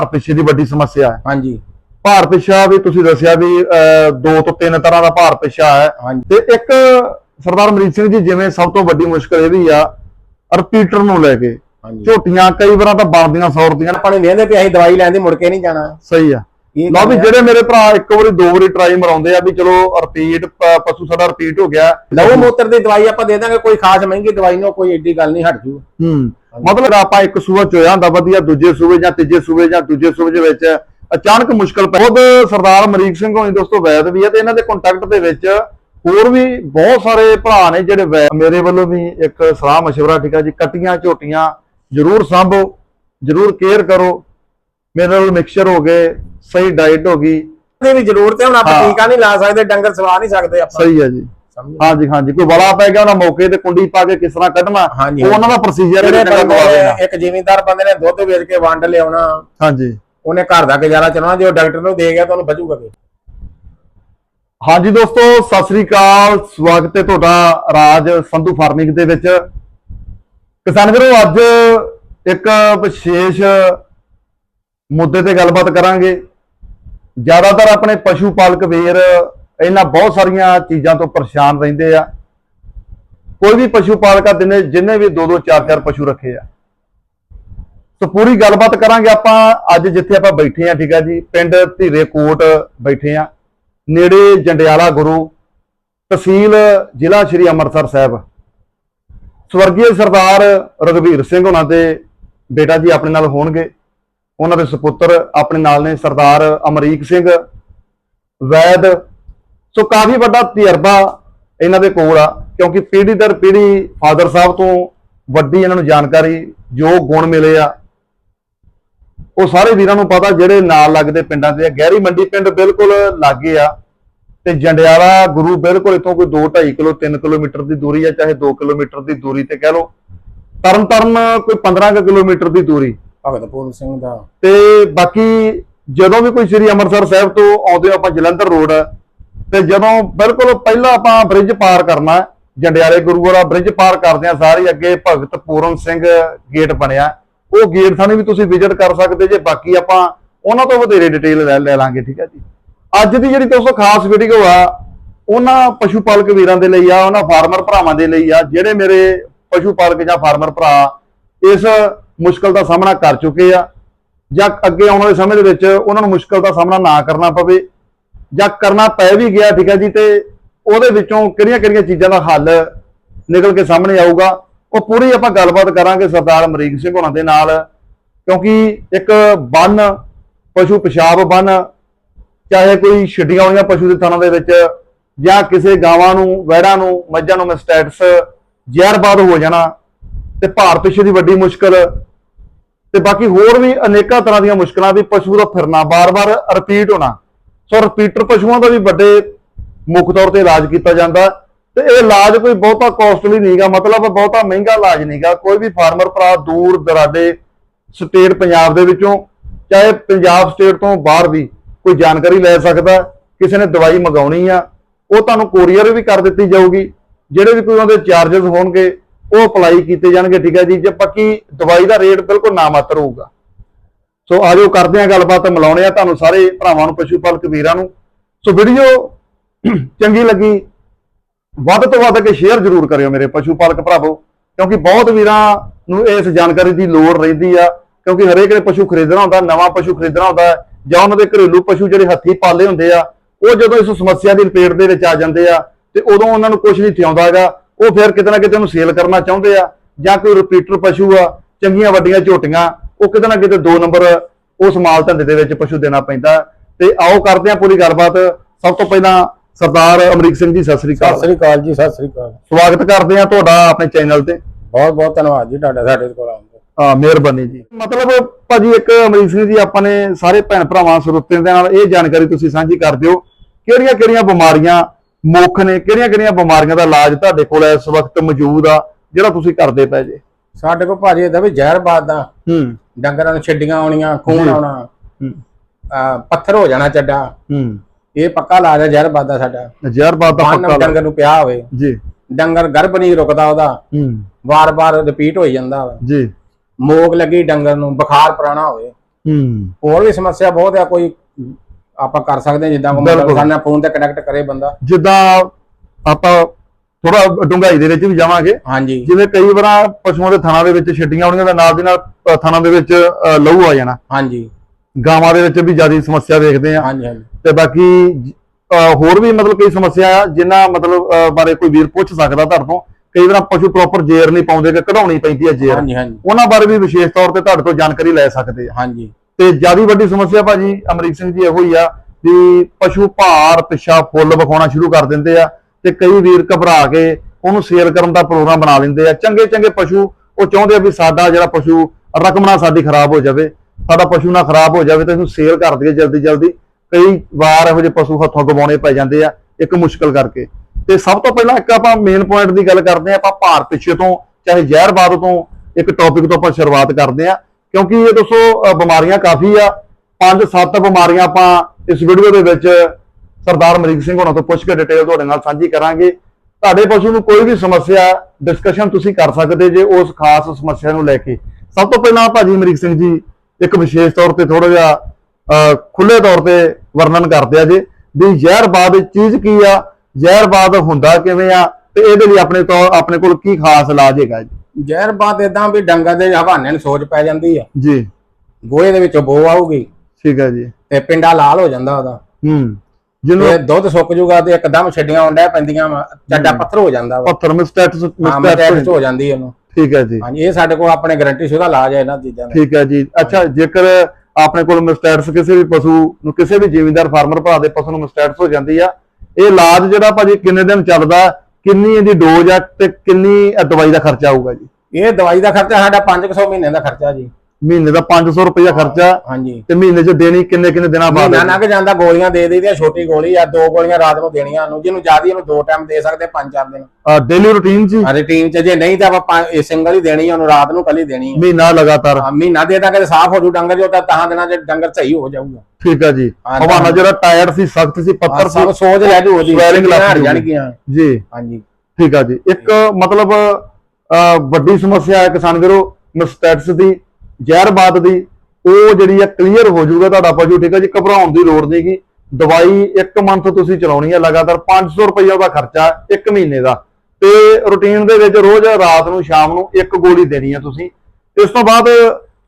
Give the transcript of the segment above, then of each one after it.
ਭਾਰ ਪਿੱਛੇ ਦੀ ਵੱਡੀ ਸਮੱਸਿਆ ਹੈ। ਹਾਂਜੀ। ਭਾਰ ਪਿੱਛਾ ਵੀ ਤੁਸੀਂ ਦੱਸਿਆ ਵੀ ਦੋ ਤੋਂ ਤਿੰਨ ਤਰ੍ਹਾਂ ਦਾ ਭਾਰ ਪਿੱਛਾ ਹੈ। ਤੇ ਇੱਕ ਸਰਦਾਰ ਅਮਰੀਕ ਸਿੰਘ ਜੀ ਜਿਵੇਂ ਸਭ ਤੋਂ ਵੱਡੀ ਮੁਸ਼ਕਲ ਇਹ ਵੀ ਆ ਰਿਪੀਟਰ ਨੂੰ ਲੈ ਕੇ। ਝੋਟੀਆਂ ਕਈ ਵਾਰਾਂ ਤਾਂ ਬਣਦੀਆਂ ਸੌਰਦੀਆਂ ਆਪਾਂ ਨੂੰ ਵੇਂਦੇ ਵੀ ਅਸੀਂ ਦਵਾਈ ਲੈਂਦੇ ਮੁੜ ਕੇ ਨਹੀਂ ਜਾਣਾ। ਸਹੀ ਆ। ਲਓ ਵੀ। ਜਿਹੜੇ ਮੇਰੇ ਭਰਾ ਇੱਕ ਵਾਰੀ ਦੋ ਵਾਰੀ ਟਰਾਈ ਮਰਾਉਂਦੇ ਆ ਵੀ ਚਲੋ ਰਿਪੀਟ ਪਸ਼ੂ ਸਾਡਾ ਰਿਪੀਟ ਹੋ ਗਿਆ। ਲਹੂ ਮੂਤਰ ਦੀ ਦਵਾਈ ਆਪਾਂ ਦੇ ਦਾਂਗੇ ਕੋਈ ਖਾਸ ਮਹਿੰਗੀ ਦਵਾਈ ਨੂੰ ਕੋਈ ਏਡੀ ਗੱਲ ਨਹੀਂ ਹਟ ਜੂ। ਹੂੰ। ਮਤਲਬ ਆਪਾਂ ਇੱਕ ਸੂਬਾ ਚੋਇਆ ਹੁੰਦਾ ਵਧੀਆ ਦੂਜੇ ਸੂਬੇ ਜਾਂ ਤੀਜੇ ਸੂਬੇ ਜਾਂ ਦੂਜੇ ਸੂਬੇ ਦੇ ਵਿੱਚ ਅਚਾਨਕ ਮੁਸ਼ਕਲ ਪੈ ਖੁਦ ਸਰਦਾਰ ਅਮਰੀਕ ਸਿੰਘ ਹੋਣੀ ਦੋਸਤੋ ਵੈਦ ਵੀ ਹੈ ਤੇ ਇਹਨਾਂ ਦੇ ਕੰਟੈਕਟ ਦੇ ਵਿੱਚ ਹੋਰ ਵੀ ਬਹੁਤ ਸਾਰੇ ਭਰਾ ਨੇ ਜਿਹੜੇ ਵੈਦ ਮੇਰੇ ਵੱਲੋਂ ਵੀ ਇੱਕ ਸਲਾਹ مشورہ ਠੀਕ ਆ ਜੀ ਕਟੀਆਂ ਝੋਟੀਆਂ ਜ਼ਰੂਰ ਸੰਭੋ ਜ਼ਰੂਰ ਕੇਅਰ ਕਰੋ ਮਿਨਰਲ ਮਿਕਸਚਰ ਹੋ ਗਏ ਸਹੀ ਡਾਈਟ ਹੋ ਗਈ ਦੀ ਵੀ ਜ਼ਰੂਰਤ ਹੈ ਹੁਣ ਆਪਾਂ ਹਾਂ। ਟੀਕਾ ਨਹੀਂ ਲਾ ਸਕਦੇ ਡੰਗਰ ਸਵਾ ਨਹੀਂ ਸਕਦੇ ਆਪਾਂ ਸਹੀ ਹੈ ਜੀ ਸਮਝ ਹਾਂਜੀ ਹਾਂਜੀ। ਕੋਈ ਵਲਾ ਪੈ ਗਿਆ ਉਹਨਾਂ ਮੌਕੇ ਤੇ ਕੁੰਡੀ ਪਾ ਕੇ ਕਿਸ ਤਰ੍ਹਾਂ ਕੱਢਣਾ ਉਹ ਉਹਨਾਂ ਦਾ ਪ੍ਰੋਸੀਜਰ ਜਿਹੜੇ ਬੰਦੇ ਇੱਕ ਜ਼ਿਮੀਂਦਾਰ ਬੰਦੇ ਨੇ ਦੁੱਧ ਵੇਚ ਕੇ ਵੰਡ ਲਿਆਉਣਾ ਹਾਂਜੀ। ਉਹਨੇ ਘਰ ਦਾ ਗੁਜ਼ਾਰਾ ਚਲਾਉਣਾ ਜੇ ਉਹ ਡਾਕਟਰ ਨੂੰ ਦੇ ਗਿਆ ਤਾਂ ਉਹਨੂੰ ਬਚੂਗਾ ਕੀ ਹਾਂਜੀ ਦੋਸਤੋ ਸਤਿ ਸ੍ਰੀ ਅਕਾਲ। ਸਵਾਗਤ ਹੈ ਤੁਹਾਡਾ ਰਾਜ ਸੰਧੂ ਫਾਰਮਿੰਗ ਦੇ ਵਿੱਚ। ਕਿਸਾਨ ਵੀਰੋ ਅੱਜ ਇੱਕ ਵਿਸ਼ੇਸ਼ ਮੁੱਦੇ ਤੇ ਗੱਲਬਾਤ ਕਰਾਂਗੇ। ਜ਼ਿਆਦਾਤਰ ਆਪਣੇ ਪਸ਼ੂ ਪਾਲਕ ਵੀਰ ਇਹਨਾਂ ਬਹੁਤ ਸਾਰੀਆਂ ਚੀਜ਼ਾਂ ਤੋਂ ਪਰੇਸ਼ਾਨ ਰਹਿੰਦੇ ਆ। ਕੋਈ ਵੀ ਪਸ਼ੂ ਪਾਲਕਾ ਦਿਨੇ ਜਿੰਨੇ ਵੀ ਦੋ ਦੋ ਚਾਰ ਚਾਰ ਪਸ਼ੂ ਰੱਖੇ ਆ। ਸੋ ਪੂਰੀ ਗੱਲਬਾਤ ਕਰਾਂਗੇ ਆਪਾਂ। ਅੱਜ ਜਿੱਥੇ ਆਪਾਂ ਬੈਠੇ ਆ, ਠੀਕ ਆ ਜੀ, ਪਿੰਡ ਧੀਰੇ ਕੋਟ ਬੈਠੇ ਆ। ਨੇੜੇ ਜੰਡਿਆਲਾ ਗੁਰੂ ਤਹਿਸੀਲ ਜ਼ਿਲ੍ਹਾ ਸ਼੍ਰੀ ਅੰਮ੍ਰਿਤਸਰ ਸਾਹਿਬ। ਸਵਰਗੀ ਸਰਦਾਰ ਰਗਵੀਰ ਸਿੰਘ ਉਹਨਾਂ ਦੇ ਬੇਟਾ ਜੀ ਆਪਣੇ ਨਾਲ ਹੋਣਗੇ। ਉਹਨਾਂ ਦੇ ਸੁਪੁੱਤਰ ਆਪਣੇ ਨਾਲ ਨੇ ਸਰਦਾਰ ਅਮਰੀਕ ਸਿੰਘ, ਵੈਦ ਸੋ ਕਾਫੀ ਵੱਡਾ ਤਜਰਬਾ ਇਹਨਾਂ ਦੇ ਕੋਲ ਆ ਕਿਉਂਕਿ ਪੀੜ੍ਹੀ ਦਰ ਪੀੜ੍ਹੀ ਫਾਦਰ ਸਾਹਿਬ ਤੋਂ ਵੱਡੀ ਇਹਨਾਂ ਨੂੰ ਜਾਣਕਾਰੀ ਜੋ ਗੁਣ ਮਿਲੇ ਆ ਉਹ ਸਾਰੇ ਵੀਰਾਂ ਨੂੰ ਪਤਾ ਜਿਹੜੇ ਨਾਲ ਲੱਗਦੇ ਪਿੰਡਾਂ ਦੇ ਆ। ਗਹਿਰੀ ਮੰਡੀ ਪਿੰਡ ਬਿਲਕੁਲ ਲਾਗੇ ਆ ਤੇ ਜੰਡਿਆਲਾ ਗੁਰੂ ਬਿਲਕੁਲ ਇਥੋਂ ਕੋਈ 2 2.5 ਕਿਲੋ 3 ਕਿਲੋਮੀਟਰ ਦੀ ਦੂਰੀ ਆ ਚਾਹੇ 2 ਕਿਲੋਮੀਟਰ ਦੀ ਦੂਰੀ ਤੇ ਕਹਿ ਲਓ। ਤਰਨ ਤਾਰਨ ਕੋਈ 15 ਕੁ ਕਿਲੋਮੀਟਰ ਦੀ ਦੂਰੀ। ਭਗਤ ਪੂਰਨ ਸਿੰਘ ਦਾ। ਤੇ ਬਾਕੀ ਜਦੋਂ ਵੀ ਕੋਈ ਸ੍ਰੀ ਅੰਮ੍ਰਿਤਸਰ ਸਾਹਿਬ ਤੋਂ ਆਉਂਦੇ ਆਪਾਂ ਜਲੰਧਰ ਰੋਡ ਤੇ ਜਦੋਂ ਬਿਲਕੁਲ ਪਹਿਲਾਂ ਆਪਾਂ ਬ੍ਰਿਜ ਪਾਰ ਕਰਨਾ ਜੰਡਿਆਲੇ ਗੁਰੂ ਬ੍ਰਿਜ ਪਾਰ ਕਰਦੇ ਆ ਸਾਰੀ ਅੱਗੇ ਭਗਤ ਪੂਰਨ ਸਿੰਘ ਗੇਟ ਬਣਿਆ ਉਹ ਗੇਟ ਥਾਣੇ ਵੀ ਤੁਸੀਂ ਵਿਜ਼ਿਟ ਕਰ ਸਕਦੇ ਜੇ, ਬਾਕੀ ਆਪਾਂ ਉਹਨਾਂ ਤੋਂ ਵਧੇਰੇ ਡਿਟੇਲ ਲੈ ਲੈ ਲਾਂਗੇ, ਠੀਕ ਹੈ ਜੀ। ਅੱਜ ਦੀ ਜਿਹੜੀ ਦੋਸਤੋ ਖਾਸ ਵੀਡੀਓ ਆ, ਉਹਨਾਂ ਪਸ਼ੂ ਪਾਲਕ ਵੀਰਾਂ ਦੇ ਲਈ ਆ, ਉਹਨਾਂ ਫਾਰਮਰ ਭਰਾਵਾਂ ਦੇ ਲਈ ਆ, ਜਿਹੜੇ ਮੇਰੇ ਪਸ਼ੂ ਪਾਲਕ ਜਾਂ ਫਾਰਮਰ ਭਰਾ ਇਸ ਮੁਸ਼ਕਲ ਦਾ ਸਾਹਮਣਾ ਕਰ ਚੁੱਕੇ ਆ, ਜਾਂ ਅੱਗੇ ਆਉਣ ਵਾਲੇ ਸਮੇਂ ਦੇ ਵਿੱਚ ਉਹਨਾਂ ਨੂੰ ਮੁਸ਼ਕਲ ਦਾ ਸਾਹਮਣਾ ਨਾ ਕਰਨਾ ਪਵੇ। ਜਾਂ ਕਰਨਾ ਪੈ ਵੀ ਗਿਆ, ਠੀਕ ਹੈ ਜੀ, ਤੇ ਉਹਦੇ ਵਿੱਚੋਂ ਕਿਹੜੀਆਂ-ਕਿਹੜੀਆਂ ਚੀਜ਼ਾਂ ਦਾ ਹੱਲ ਨਿਕਲ ਕੇ ਸਾਹਮਣੇ ਆਊਗਾ, ਉਹ ਪੂਰੀ ਆਪਾਂ ਗੱਲਬਾਤ ਕਰਾਂਗੇ ਸਰਦਾਰ ਅਮਰੀਕ ਸਿੰਘ ਹੋਣਾ ਦੇ ਨਾਲ, ਕਿਉਂਕਿ ਇੱਕ ਬੰਨ, ਪਸ਼ੂ ਪਿਸ਼ਾਬ ਬੰਨ, ਚਾਹੇ ਕੋਈ ਛੱਡੀਆਂ ਹੋਈਆਂ ਪਸ਼ੂ ਦੇ ਥਾਣਾ ਦੇ ਵਿੱਚ, ਜਾਂ ਕਿਸੇ ਗਾਵਾਂ ਨੂੰ, ਵੈੜਾਂ ਨੂੰ, ਮੱਝਾਂ ਨੂੰ ਮਿਸਟੈਟਸ ਜ਼ਹਿਰਬਾਦ ਹੋ ਜਾਣਾ, ਤੇ ਭਾਰ ਪਿੱਛੇ ਦੀ ਵੱਡੀ ਮੁਸ਼ਕਲ, ਤੇ ਬਾਕੀ ਹੋਰ ਵੀ ਅਨੇਕਾਂ ਤਰ੍ਹਾਂ ਦੀਆਂ ਮੁਸ਼ਕਲਾਂ ਵੀ ਪਸ਼ੂ ਦਾ ਫਿਰਨਾ ਬਾਰ-ਬਾਰ ਰਿਪੀਟ ਹੋਣਾ। ਸੋ ਰਿਪੀਟਰ ਪਸ਼ੂਆਂ ਦਾ ਵੀ ਵੱਡੇ ਮੁੱਖ ਤੌਰ ਤੇ ਇਲਾਜ ਕੀਤਾ ਜਾਂਦਾ। ਤੇ ਇਹ ਇਲਾਜ ਕੋਈ ਬਹੁਤਾ ਕਾਸਟਲੀ ਨਹੀਂਗਾ, ਮਤਲਬ ਬਹੁਤਾ ਮਹਿੰਗਾ ਇਲਾਜ ਨਹੀਂਗਾ। ਕੋਈ ਵੀ ਫਾਰਮਰ ਭਰਾ ਦੂਰ ਦਰਾਡੇ ਸਟੇਟ ਪੰਜਾਬ ਦੇ ਵਿੱਚੋਂ, ਚਾਹੇ ਪੰਜਾਬ ਸਟੇਟ ਤੋਂ ਬਾਹਰ ਵੀ ਕੋਈ ਜਾਣਕਾਰੀ ਲੈ ਸਕਦਾ, ਕਿਸੇ ਨੇ ਦਵਾਈ ਮੰਗਾਉਣੀ ਆ, ਉਹ ਤੁਹਾਨੂੰ ਕੋਰੀਅਰ ਵੀ ਕਰ ਦਿੱਤੀ ਜਾਊਗੀ। ਜਿਹੜੇ ਵੀ ਕੋਈ ਉਹਦੇ ਚਾਰजेस ਹੋਣਗੇ, ਉਹ ਅਪਲਾਈ ਕੀਤੇ ਜਾਣਗੇ, ਠੀਕ ਹੈ ਜੀ। ਜੇ ਪੱਕੀ ਦਵਾਈ ਦਾ ਰੇਟ ਬਿਲਕੁਲ ਨਾ ਮਾਤਰ ਹੋਊਗਾ। ਸੋ ਆਜੋ ਕਰਦੇ ਆ ਗੱਲਬਾਤ ਮਿਲਾਉਣੇ ਆ ਤੁਹਾਨੂੰ ਸਾਰੇ ਭਰਾਵਾਂ ਨੂੰ ਪਸ਼ੂ ਪਾਲਕ ਵੀਰਾਂ ਨੂੰ। ਸੋ ਵੀਡੀਓ ਚੰਗੀ ਲੱਗੀ ਵੱਧ ਤੋਂ ਵੱਧ ਕੇ ਸ਼ੇਅਰ ਜ਼ਰੂਰ ਕਰਿਓ ਮੇਰੇ ਪਸ਼ੂ ਪਾਲਕ ਭਰਾਵੋ ਕਿਉਂਕਿ ਬਹੁਤ ਵੀਰਾਂ ਨੂੰ ਇਸ ਜਾਣਕਾਰੀ ਦੀ ਲੋੜ ਰਹਿੰਦੀ ਆ ਕਿਉਂਕਿ ਹਰੇਕ ਨੇ ਪਸ਼ੂ ਖਰੀਦਣਾ ਹੁੰਦਾ ਨਵਾਂ ਪਸ਼ੂ ਖਰੀਦਣਾ ਹੁੰਦਾ ਹੈ, ਜਾਂ ਉਹਨਾਂ ਦੇ ਘਰੇਲੂ ਪਸ਼ੂ ਜਿਹੜੇ ਹੱਥੀ ਪਾਲੇ ਹੁੰਦੇ ਆ ਉਹ ਜਦੋਂ ਇਸ ਸਮੱਸਿਆ ਦੀ ਲਪੇਟ ਦੇ ਵਿੱਚ ਆ ਜਾਂਦੇ ਆ ਤੇ ਉਦੋਂ ਉਹਨਾਂ ਨੂੰ ਕੁਝ ਨਹੀਂ ਥਿਆਉਂਦਾ ਹੈਗਾ ਉਹ ਫਿਰ ਕਿਤੇ ਨਾ ਕਿਤੇ ਉਹਨੂੰ ਸੇਲ ਕਰਨਾ ਚਾਹੁੰਦੇ ਆ ਜਾਂ ਕੋਈ ਰਿਪੀਟਰ ਪਸ਼ੂ ਆ ਚੰਗੀਆਂ ਵੱਡੀਆਂ ਝੋਟੀਆਂ ਉਹ ਕਿਤੇ ਨਾ ਕਿਤੇ ਦੋ ਨੰਬਰ ਉਸ ਮਾਲ ਧੰਦੇ ਦੇ ਵਿੱਚ ਪਸ਼ੂ ਦੇਣਾ ਪੈਂਦਾ। ਤੇ ਆਓ ਕਰਦੇ ਆ ਪੂਰੀ ਗੱਲਬਾਤ। ਸਭ ਤੋਂ ਪਹਿਲਾਂ ਸਰਦਾਰ ਅਮਰੀਕ ਸਿੰਘ ਜੀ ਸਤਿ ਸ੍ਰੀ ਸਤਿ ਅਕਾਲ ਸ੍ਰੀ ਅਕਾਲ ਜੀ ਸਤਿ ਸ੍ਰੀ ਅਕਾਲ। ਸਵਾਗਤ ਕਰਦੇ ਆ ਤੁਹਾਡਾ ਆਪਣੇ ਚੈਨਲ ਤੇ। ਬਹੁਤ ਬਹੁਤ ਧੰਨਵਾਦ ਜੀ ਤੁਹਾਡਾ ਸਾਡੇ ਕੋਲ ਆਉਣ ਦਾ ਹਾਂ ਮਿਹਰਬਾਨੀ ਜੀ। ਮਤਲਬ ਭਾਜੀ ਇੱਕ ਅਮਰੀਕ ਸਿੰਘ ਜੀ ਆਪਾਂ ਨੇ ਸਾਰੇ ਭੈਣ ਭਰਾਵਾਂ ਸਰੋਤਿਆਂ ਦੇ ਨਾਲ ਇਹ ਜਾਣਕਾਰੀ ਤੁਸੀਂ ਸਾਂਝੀ ਕਰ ਦਿਓ। ਕਿਹੜੀਆਂ ਕਿਹੜੀਆਂ ਬਿਮਾਰੀਆਂ ਮੁੱਖ ਨੇ ਕਿਹੜੀਆਂ ਕਿਹੜੀਆਂ ਬਿਮਾਰੀਆਂ ਦਾ ਇਲਾਜ ਤੁਹਾਡੇ ਕੋਲ ਇਸ ਵਕਤ ਮੌਜੂਦ ਆ ਜਿਹੜਾ ਤੁਸੀਂ ਕਰਦੇ ਪਏ ਜੇ? ਸਾਡੇ ਕੋਲ ਭਾਜੀ ਇਹਦਾ ਵੀ ਜ਼ਹਿਰਬਾਦ ਦਾ ਹੂੰ। ਡੰਗਰਾਂ ਨੂੰ ਛੱਡੀਆਂ ਆਉਣੀਆਂ ਖੂਨ। ਆਉਣਾ। ਪੱਥਰ ਹੋ ਜਾਣਾ ਚੱਡਾ। ਹੂੰ। ਇਹ ਪੱਕਾ ਇਲਾਜ ਹੈ ਜ਼ਹਿਰਬਾਦ ਦਾ ਸਾਡਾ। ਜ਼ਹਿਰਬਾਦ ਦਾ ਬੰਨ ਪੱਕਾ ਡੰਗਰ ਨੂੰ ਪਿਆ ਹੋਵੇ। ਜੀ। ਡੰਗਰ ਗਰਭ ਨਹੀਂ ਰੁਕਦਾ ਉਹਦਾ। ਹੂੰ। ਵਾਰ-ਵਾਰ ਰਿਪੀਟ ਹੋਈ ਜਾਂਦਾ ਵਾ। ਜੀ। ਮੋਗ ਲੱਗੀ ਡੰਗਰ ਨੂੰ ਬੁਖਾਰ ਪੁਰਾਣਾ ਹੋਵੇ। ਹੂੰ। ਹੋਰ ਵੀ ਸਮੱਸਿਆ ਬਹੁਤ ਆ ਕੋਈ ਆਪਾਂ ਕਰ ਸਕਦੇ ਜਿੱਦਾਂ ਕੋਈ ਸਾਡੇ ਨਾਲ ਫੋਨ ਤੇ ਕਨੈਕਟ ਕਰੇ ਬੰਦਾ। ਜਿੱਦਾਂ ਆਪਾਂ ਥੋੜਾ ਡੂੰਘਾਈ ਦੇ ਵਿੱਚ ਵੀ ਜਾਵਾਂਗੇ। ਹਾਂਜੀ। ਜਿਵੇਂ ਕਈ ਵਾਰਾਂ ਪਸ਼ੂਆਂ ਦੇ ਥਣਾ ਦੇ ਵਿੱਚ ਛੱਡੀਆਂ ਹੋਣਗੀਆਂ ਤਾਂ ਨਾਲ ਦੀ ਨਾਲ ਥਣਾ ਦੇ ਵਿੱਚ ਲਹੂ ਆ ਜਾਣਾ। ਹਾਂਜੀ। ਗਾਵਾਂ ਦੇ ਵਿੱਚ ਵੀ ਜ਼ਿਆਦਾ ਸਮੱਸਿਆ ਦੇਖਦੇ ਆ। ਹਾਂਜੀ ਹਾਂਜੀ। ਤੇ ਬਾਕੀ ਹੋਰ ਵੀ ਮਤਲਬ ਕਈ ਸਮੱਸਿਆ ਆ ਜਿਨ੍ਹਾਂ ਮਤਲਬ ਬਾਰੇ ਕੋਈ ਵੀਰ ਪੁੱਛ ਸਕਦਾ ਤੁਹਾਡੇ ਤੋਂ ਕਈ ਵਾਰ ਪਸ਼ੂ ਪ੍ਰੋਪਰ ਜੇਰ ਨਹੀਂ ਪਾਉਂਦੇ ਕਿ ਕਢਾਉਣੀ ਪੈਂਦੀ ਹੈ ਜੇਰ। ਹਾਂਜੀ ਹਾਂਜੀ। ਉਹਨਾਂ ਬਾਰੇ ਵੀ ਵਿਸ਼ੇਸ਼ ਤੌਰ ਤੇ ਤੁਹਾਡੇ ਤੋਂ ਜਾਣਕਾਰੀ ਲੈ ਸਕਦੇ ਆ। ਹਾਂਜੀ। ਤੇ ਜ਼ਿਆਦਾ ਵੱਡੀ ਸਮੱਸਿਆ ਭਾਜੀ ਅਮਰੀਕ ਸਿੰਘ ਜੀ ਇਹੋ ਹੀ ਆ ਵੀ ਪਸ਼ੂ ਭਾਰ ਪਿੱਛਾ ਫੁੱਲ ਵਿਖਾਉਣਾ ਸ਼ੁਰੂ ਕਰ ਦਿੰਦੇ ਆ। ਤੇ ਕਈ ਵੀਰ ਘਬਰਾ ਕੇ ਉਹਨੂੰ ਸੇਲ ਕਰਨ ਦਾ ਪ੍ਰੋਗਰਾਮ ਬਣਾ ਲੈਂਦੇ ਆ। ਚੰਗੇ ਚੰਗੇ ਪਸ਼ੂ ਉਹ ਚਾਹੁੰਦੇ ਆ ਵੀ ਸਾਡਾ ਜਿਹੜਾ ਪਸ਼ੂ ਰਕਮ ਨਾ ਸਾਡੀ ਖਰਾਬ ਹੋ ਜਾਵੇ, ਸਾਡਾ ਪਸ਼ੂ ਨਾ ਖਰਾਬ ਹੋ ਜਾਵੇ ਤਾਂ ਇਹਨੂੰ ਸੇਲ ਕਰ ਦਈਏ ਜਲਦੀ ਜਲਦੀ। ਕਈ ਵਾਰ ਇਹੋ ਜਿਹੇ ਪਸ਼ੂ ਹੱਥੋਂ ਗਵਾਉਣੇ ਪੈ ਜਾਂਦੇ ਆ, ਇੱਕ ਮੁਸ਼ਕਲ ਕਰਕੇ। ਤੇ ਸਭ ਤੋਂ ਪਹਿਲਾਂ ਇੱਕ ਆਪਾਂ ਮੇਨ ਪੁਆਇੰਟ ਦੀ ਗੱਲ ਕਰਦੇ ਆ, ਆਪਾਂ ਭਾਰ ਪਿੱਛੇ ਤੋਂ, ਚਾਹੇ ਜ਼ਹਿਰਬਾਦ ਤੋਂ ਇੱਕ ਟੌਪਿਕ ਤੋਂ ਆਪਾਂ ਸ਼ੁਰੂਆਤ ਕਰਦੇ ਆ। ਕਿਉਂਕਿ ਇਹ ਦੋਸਤੋ ਬਿਮਾਰੀਆਂ ਕਾਫੀ ਆ। ਪੰਜ, ਸੱਤ ਬਿਮਾਰੀਆਂ ਆਪਾਂ ਇਸ ਵੀਡੀਓ ਦੇ ਵਿੱਚ ਸਰਦਾਰ ਅਮਰੀਕ ਸਿੰਘ ਹੋਣਾ ਤੋਂ ਪੁੱਛ ਕੇ ਡਿਟੇਲ ਤੁਹਾਡੇ ਨਾਲ ਸਾਂਝੀ ਕਰਾਂਗੇ। ਤੁਹਾਡੇ ਪਸ਼ੂ ਨੂੰ ਕੋਈ ਵੀ ਸਮੱਸਿਆ ਡਿਸਕਸ਼ਨ ਤੁਸੀਂ ਕਰ ਸਕਦੇ ਜੇ ਉਸ ਖਾਸ ਸਮੱਸਿਆ ਨੂੰ ਲੈ ਕੇ। ਸਭ ਤੋਂ ਪਹਿਲਾਂ ਭਾਜੀ ਅਮਰੀਕ ਸਿੰਘ ਜੀ ਇੱਕ ਵਿਸ਼ੇਸ਼ ਤੌਰ ਤੇ ਥੋੜਾ ਜਿਹਾ ਖੁੱਲੇ ਤੌਰ ਤੇ ਵਰਣਨ ਕਰਦੇ ਆ ਜੇ ਵੀ ਜ਼ਹਿਰਬਾਦ ਚੀਜ਼ ਕੀ ਆ? ਜ਼ਹਿਰਬਾਦ ਹੁੰਦਾ ਕਿਵੇਂ ਆ? ਤੇ ਇਹਦੇ ਲਈ ਆਪਣੇ ਤੋਂ ਆਪਣੇ ਕੋਲ ਕੀ ਖਾਸ ਇਲਾਜ ਹੈਗਾ ਜੀ? ਜ਼ਹਿਰ ਬਾਤ ਇਦਾਂ ਵੀ ਡੰਗਰ ਦੇ ਹਵਾਨੇ ਨੂੰ ਸੋਜ ਪੈ ਜਾਂਦੀ ਆ। ਜੀ। ਗੋਹੇ ਦੇ ਵਿੱਚੋਂ ਬੋ ਆਊਗੀ। ਠੀਕ ਹੈ ਜੀ। ਤੇ ਪਿੰਡਾ ਲਾਲ ਹੋ ਜਾਂਦਾ ਉਹਦਾ। ਹੂੰ। ਜਿਹਨੂੰ ਤੇ ਦੁੱਧ ਸੁੱਕ ਜੂਗਾ ਤੇ ਇੱਕਦਮ ਛੱਡੀਆਂ ਹੁੰਦਾ ਪੈਂਦੀਆਂ ਵਾਂ, ਚੱਡਾ ਪੱਥਰ ਹੋ ਜਾਂਦਾ ਵਾ। ਪੱਥਰ ਮਿਸਟੈਟਸ ਹਾਂ ਮੈਟੈਕਸ ਹੋ ਜਾਂਦੀ ਉਹਨੂੰ। ਠੀਕ ਹੈ ਜੀ। ਹਾਂਜੀ ਇਹ ਸਾਡੇ ਕੋਲ ਆਪਣੇ ਗਾਰੰਟੀ ਸ਼ੁਦਾ ਇਲਾਜ ਹੈ ਇਹਨਾਂ ਚੀਜ਼ਾਂ ਦਾ। ਠੀਕ ਹੈ ਜੀ। ਅੱਛਾ ਜੇਕਰ ਆਪਣੇ ਕੋਲ ਮਿਸਟੈਟਸ ਕਿਸੇ ਵੀ ਪਸ਼ੂ ਨੂੰ ਕਿਸੇ ਵੀ ਜ਼ਿਮੀਂਦਾਰ ਫਾਰਮਰ ਭਰਾ ਦੇ ਪਸ਼ੂ ਨੂੰ ਮਿਸਟੈਟਸ ਹੋ ਜਾਂਦੀ ਆ ਇਹ ਇਲਾਜ ਜਿਹੜਾ ਭਾਜੀ ਕਿੰਨੇ ਦਿਨ ਚੱਲਦਾ ਕਿੰਨੀ ਇਹਦੀ ਡੋਜ਼ ਆ ਤੇ ਕਿੰਨੀ ਦਵਾਈ ਦਾ ਖਰਚਾ ਆਊਗਾ ਜੀ? ਇਹ ਦਵਾਈ ਦਾ ਖਰਚਾ ਸਾਡਾ 500 ਮਹੀਨੇ ਦਾ ਖਰਚਾ ਜੀ। ਮਹੀਨੇ ਦਾ 500 ਰੁਪਇਆ ਖਰਚਾ ਹਾਂਜੀ। ਤੇ ਮਹੀਨੇ 'ਚ ਦੇਣੀ ਕਿੰਨੇ ਕਿੰਨੇ ਦਿਨਾਂ ਬਾਅਦ ਮਹੀਨਾ ਲੰਘ ਜਾਂਦਾ ਗੋਲੀਆਂ ਦੇ ਦੇਈਦੀਆਂ ਛੋਟੀ ਗੋਲੀ ਆ ਦੋ ਗੋਲੀਆਂ ਰਾਤ ਨੂੰ ਦੇਣੀਆਂ ਨੂੰ ਜਿਹਨੂੰ ਜ਼ਿਆਦਾ ਉਹਨੂੰ ਦੋ ਟਾਈਮ ਦੇ ਸਕਦੇ ਪੰਜ ਚਾਰ ਦਿਨ। ਡੇਲੀ ਰੂਟੀਨ 'ਚ ਹੀ ਅਰੇ ਟੀਮ ਚ ਜੇ ਨਹੀਂ ਤਾਂ ਆਪਾਂ ਇਹ ਸਿੰਗਲ ਹੀ ਦੇਣੀ ਆ ਉਹਨੂੰ ਰਾਤ ਨੂੰ ਕੱਲੀ ਦੇਣੀ ਆ। ਮਹੀਨਾ ਲਗਾਤਾਰ। ਹਾਂ, ਮਹੀਨਾ ਦੇ ਤੇ ਸਾਫ਼ ਹੋ ਜੂ ਡੰਗਰ ਜੋ ਤਾਂ ਤਾਂ ਦਿਨਾਂ ਚ ਡੰਗਰ ਸਹੀ ਹੋ ਜਾਊਗਾ। ਠੀਕ ਹੈ ਜੀ। ਹਾਂ, ਹਵਾਨਾ ਜਿਹੜਾ ਟਾਇਰ ਸੀ ਸਖਤ ਸੀ ਪੱਥਰ ਸੀ ਸਭ ਸੋਚ ਲੈ ਜੂ ਉਹਦੀ Swearing ਲੱਗ। ਜਾਣਗੀਆਂ। ਜੀ। ਹਾਂਜੀ। ਠੀਕ ਆ ਜੀ। ਇੱਕ ਮਤਲਬ ਵੱਡੀ ਸਮੱਸਿਆ ਹੈ ਕਿਸਾਨ ਵੀਰੋ ਮਿਸਟੈਟਸ ਦੀ। ਜ਼ਹਿਰਬਾਦ ਦੀ, ਉਹ ਜਿਹੜੀ ਆ ਕਲੀਅਰ ਹੋ ਜਾਊਗਾ ਤੁਹਾਡਾ ਪਸ਼ੂ, ਠੀਕ ਆ ਜੀ? ਘਬਰਾਉਣ ਦੀ ਲੋੜ ਨਹੀਂਗੀ ਦਵਾਈ ਇੱਕ ਮੰਥ ਤੁਸੀਂ ਚਲਾਉਣੀ ਹੈ ਲਗਾਤਾਰ 500 ਰੁਪਏ ਦਾ ਖਰਚਾ ਇੱਕ ਮਹੀਨੇ ਦਾ। ਤੇ ਰੁਟੀਨ ਦੇ ਵਿੱਚ ਰੋਜ਼ ਰਾਤ ਨੂੰ, ਸ਼ਾਮ ਨੂੰ ਇੱਕ ਗੋਲੀ ਦੇਣੀ ਹੈ ਤੁਸੀਂ। ਇਸ ਤੋਂ ਬਾਅਦ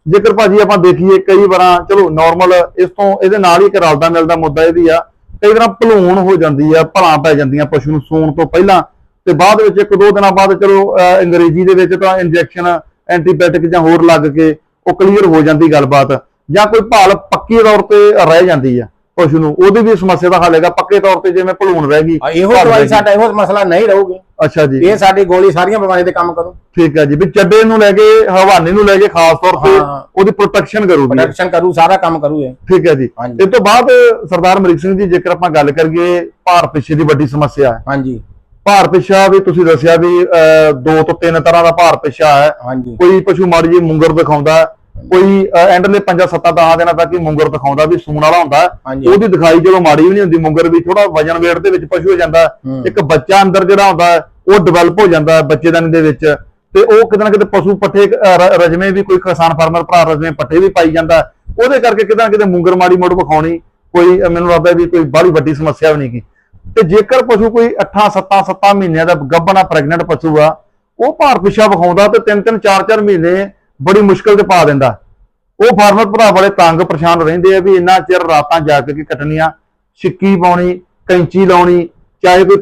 ਜੇਕਰ ਭਾਜੀ ਆਪਾਂ ਦੇਖੀਏ, ਕਈ ਵਾਰਾਂ, ਚਲੋ ਨਾਰਮਲ ਇਸ ਤੋਂ, ਇਹਦੇ ਨਾਲ ਹੀ ਇੱਕ ਰਲਦਾ ਮਿਲਦਾ ਮੁੱਦਾ ਇਹ ਵੀ ਆ। ਕਈ ਵਾਰਾਂ ਭਲੂਣ ਹੋ ਜਾਂਦੀ ਆ, ਭਲਾਂ ਪੈ ਜਾਂਦੀਆਂ ਪਸ਼ੂ ਨੂੰ ਸੂਣ ਤੋਂ ਪਹਿਲਾਂ। ਤੇ ਬਾਅਦ ਵਿੱਚ ਇੱਕ ਦੋ ਦਿਨਾਂ ਬਾਅਦ, ਚਲੋ ਅੰਗਰੇਜ਼ੀ ਦੇ ਵਿੱਚ ਤਾਂ ਇੰਜੈਕਸ਼ਨ ਐਂਟੀਬਾਇਓਟਿਕ ਜਾਂ ਹੋਰ ਲੱਗ ਕੇ ਉਹ ਕਲੀਅਰ ਹੋ ਜਾਂਦੀ ਗੱਲਬਾਤ ਜਾਂ ਕੋਈ ਭਾਲ ਪੱਕੀ ਤੌਰ ਤੇ ਰਹਿ ਜਾਂਦੀ ਆ ਪਸ਼ੂ ਨੂੰ ਉਹਦੀ ਵੀ ਸਮੱਸਿਆ ਦਾ ਹੱਲ ਹੈਗਾ। ਪੱਕੇ ਤੌਰ ਤੇ ਜਿਵੇਂ ਭਲੂਣ ਰਹਿ ਗਈ ਇਹੋ ਦਵਾਈ। ਸਾਡਾ ਇਹੋ ਮਸਲਾ ਨਹੀਂ ਰਹੂਗੀ। ਅੱਛਾ ਜੀ। ਇਹ ਸਾਡੀ ਗੋਲੀ ਸਾਰੀਆਂ ਬਿਮਾਰੀਆਂ ਤੇ ਕੰਮ ਕਰੂ ਠੀਕ ਹੈ ਜੀ। ਵੀ ਚੱਡੇ ਨੂੰ ਲੈ ਕੇ ਹਵਾਨੇ ਨੂੰ ਲੈ ਕੇ ਖਾਸ ਤੌਰ ਤੇ। ਉਹਦੀ ਪ੍ਰੋਟੈਕਸ਼ਨ ਕਰੂਗੀ। ਪ੍ਰੋਡਕਸ਼ਨ ਕਰੂ ਸਾਰਾ ਕੰਮ ਕਰੂ ਇਹ। ਠੀਕ ਹੈ ਜੀ। ਇਸ ਤੋਂ ਬਾਅਦ ਸਰਦਾਰ ਅਮਰੀਕ ਸਿੰਘ ਜੀ ਜੇਕਰ ਆਪਾਂ ਗੱਲ ਕਰੀਏ ਭਾਰ ਪਿੱਛੇ ਦੀ ਵੱਡੀ ਸਮੱਸਿਆ ਹੈ। ਹਾਂਜੀ। ਭਾਰ ਪਿੱਛਾ ਵੀ ਤੁਸੀਂ ਦੱਸਿਆ ਵੀ ਅਹ, ਦੋ ਤੋਂ ਤਿੰਨ ਤਰ੍ਹਾਂ ਦਾ ਭਾਰ ਪਿੱਛਾ ਹੈ ਹਾਂਜੀ ਕੋਈ ਪਸ਼ੂ ਮਾੜੀ ਜਿਹੀ ਮੁੰਗਰ ਦਿਖਾਉਂਦਾ ਹੈ, ਕੋਈ ਅਹ, ਐਂਡਲੇ ਪੰਜਾਂ ਸੱਤਾਂ ਦਹਾਂ ਦਿਨਾਂ ਤੱਕ ਹੀ ਮੁੰਗਰ ਦਿਖਾਉਂਦਾ ਵੀ ਸੂਣ ਵਾਲਾ ਹੁੰਦਾ ਹੈ। ਹਾਂਜੀ ਉਹਦੀ ਦਿਖਾਈ ਜਦੋਂ ਮਾੜੀ ਵੀ ਨਹੀਂ ਹੁੰਦੀ ਮੁੰਗਰ ਵੀ ਥੋੜਾ ਵਜਨ weight ਦੇ ਵਿੱਚ ਪਸ਼ੂ ਹੋ ਜਾਂਦਾ ਹੈ। ਹੂੰ। ਇੱਕ ਬੱਚਾ ਅੰਦਰ ਜਿਹੜਾ ਹੁੰਦਾ ਹੈ, ਉਹ ਡਿਵੈਲਪ ਹੋ ਜਾਂਦਾ ਹੈ ਬੱਚੇਦਾਨੀ ਦੇ ਵਿੱਚ ਤੇ ਉਹ ਕਿਤੇ ਨਾ ਕਿਤੇ ਪਸ਼ੂ ਪੱਠੇ ਅਹ, ਰ- ਰਜਵੇਂ ਵੀ ਕੋਈ ਕਿਸਾਨ ਫਾਰਮਰ ਭਰਾ ਰਜਵੇਂ ਪੱਠੇ ਵੀ ਪਾਈ ਜਾਂਦਾ ਹੈ। ਉਹਦੇ ਕਰਕੇ ਕਿਤੇ ਨਾ ਕਿਤੇ ਮੁੰਗਰ ਮਾੜੀ ਮੋੜ ਵਿਖਾਉਣੀ ਕੋਈ ਅਹ, ਮੈਨੂੰ ਲੱਗਦਾ ਵੀ ਕੋਈ ਬਾਹਲੀ ਵੱਡੀ ਸਮੱਸਿਆ ਵੀ ਨਹੀਂ ਗੀ ਤੇ ਜੇਕਰ ਪਸ਼ੂ ਕੋਈ 8 7 7 ਮਹੀਨਿਆਂ ਦਾ ਗੱਭਣਾ ਪ੍ਰੈਗਨੈਂਟ ਪਸ਼ੂ ਆ ਉਹ ਭਾਰ ਪਿੱਛਾ ਵਿਖਾਉਂਦਾ ਤੇ 3 3 4 4 ਮਹੀਨੇ ਬੜੀ ਮੁਸ਼ਕਲ ਤੇ ਪਾ ਦਿੰਦਾ। ਉਹ ਫਾਰਮਰ ਭਰਾ ਬੜੇ ਤੰਗ ਪਰੇਸ਼ਾਨ ਰਹਿੰਦੇ ਆ ਵੀ ਇੰਨਾ ਚਿਰ ਰਾਤਾਂ ਜਾਗ ਕੇ ਕੱਟਣੀਆਂ ਛਿੱਕੀ ਪਾਉਣੀ ਕੈਂਚੀ ਲਾਉਣੀ ਚਾਹੇ ਕੋਈ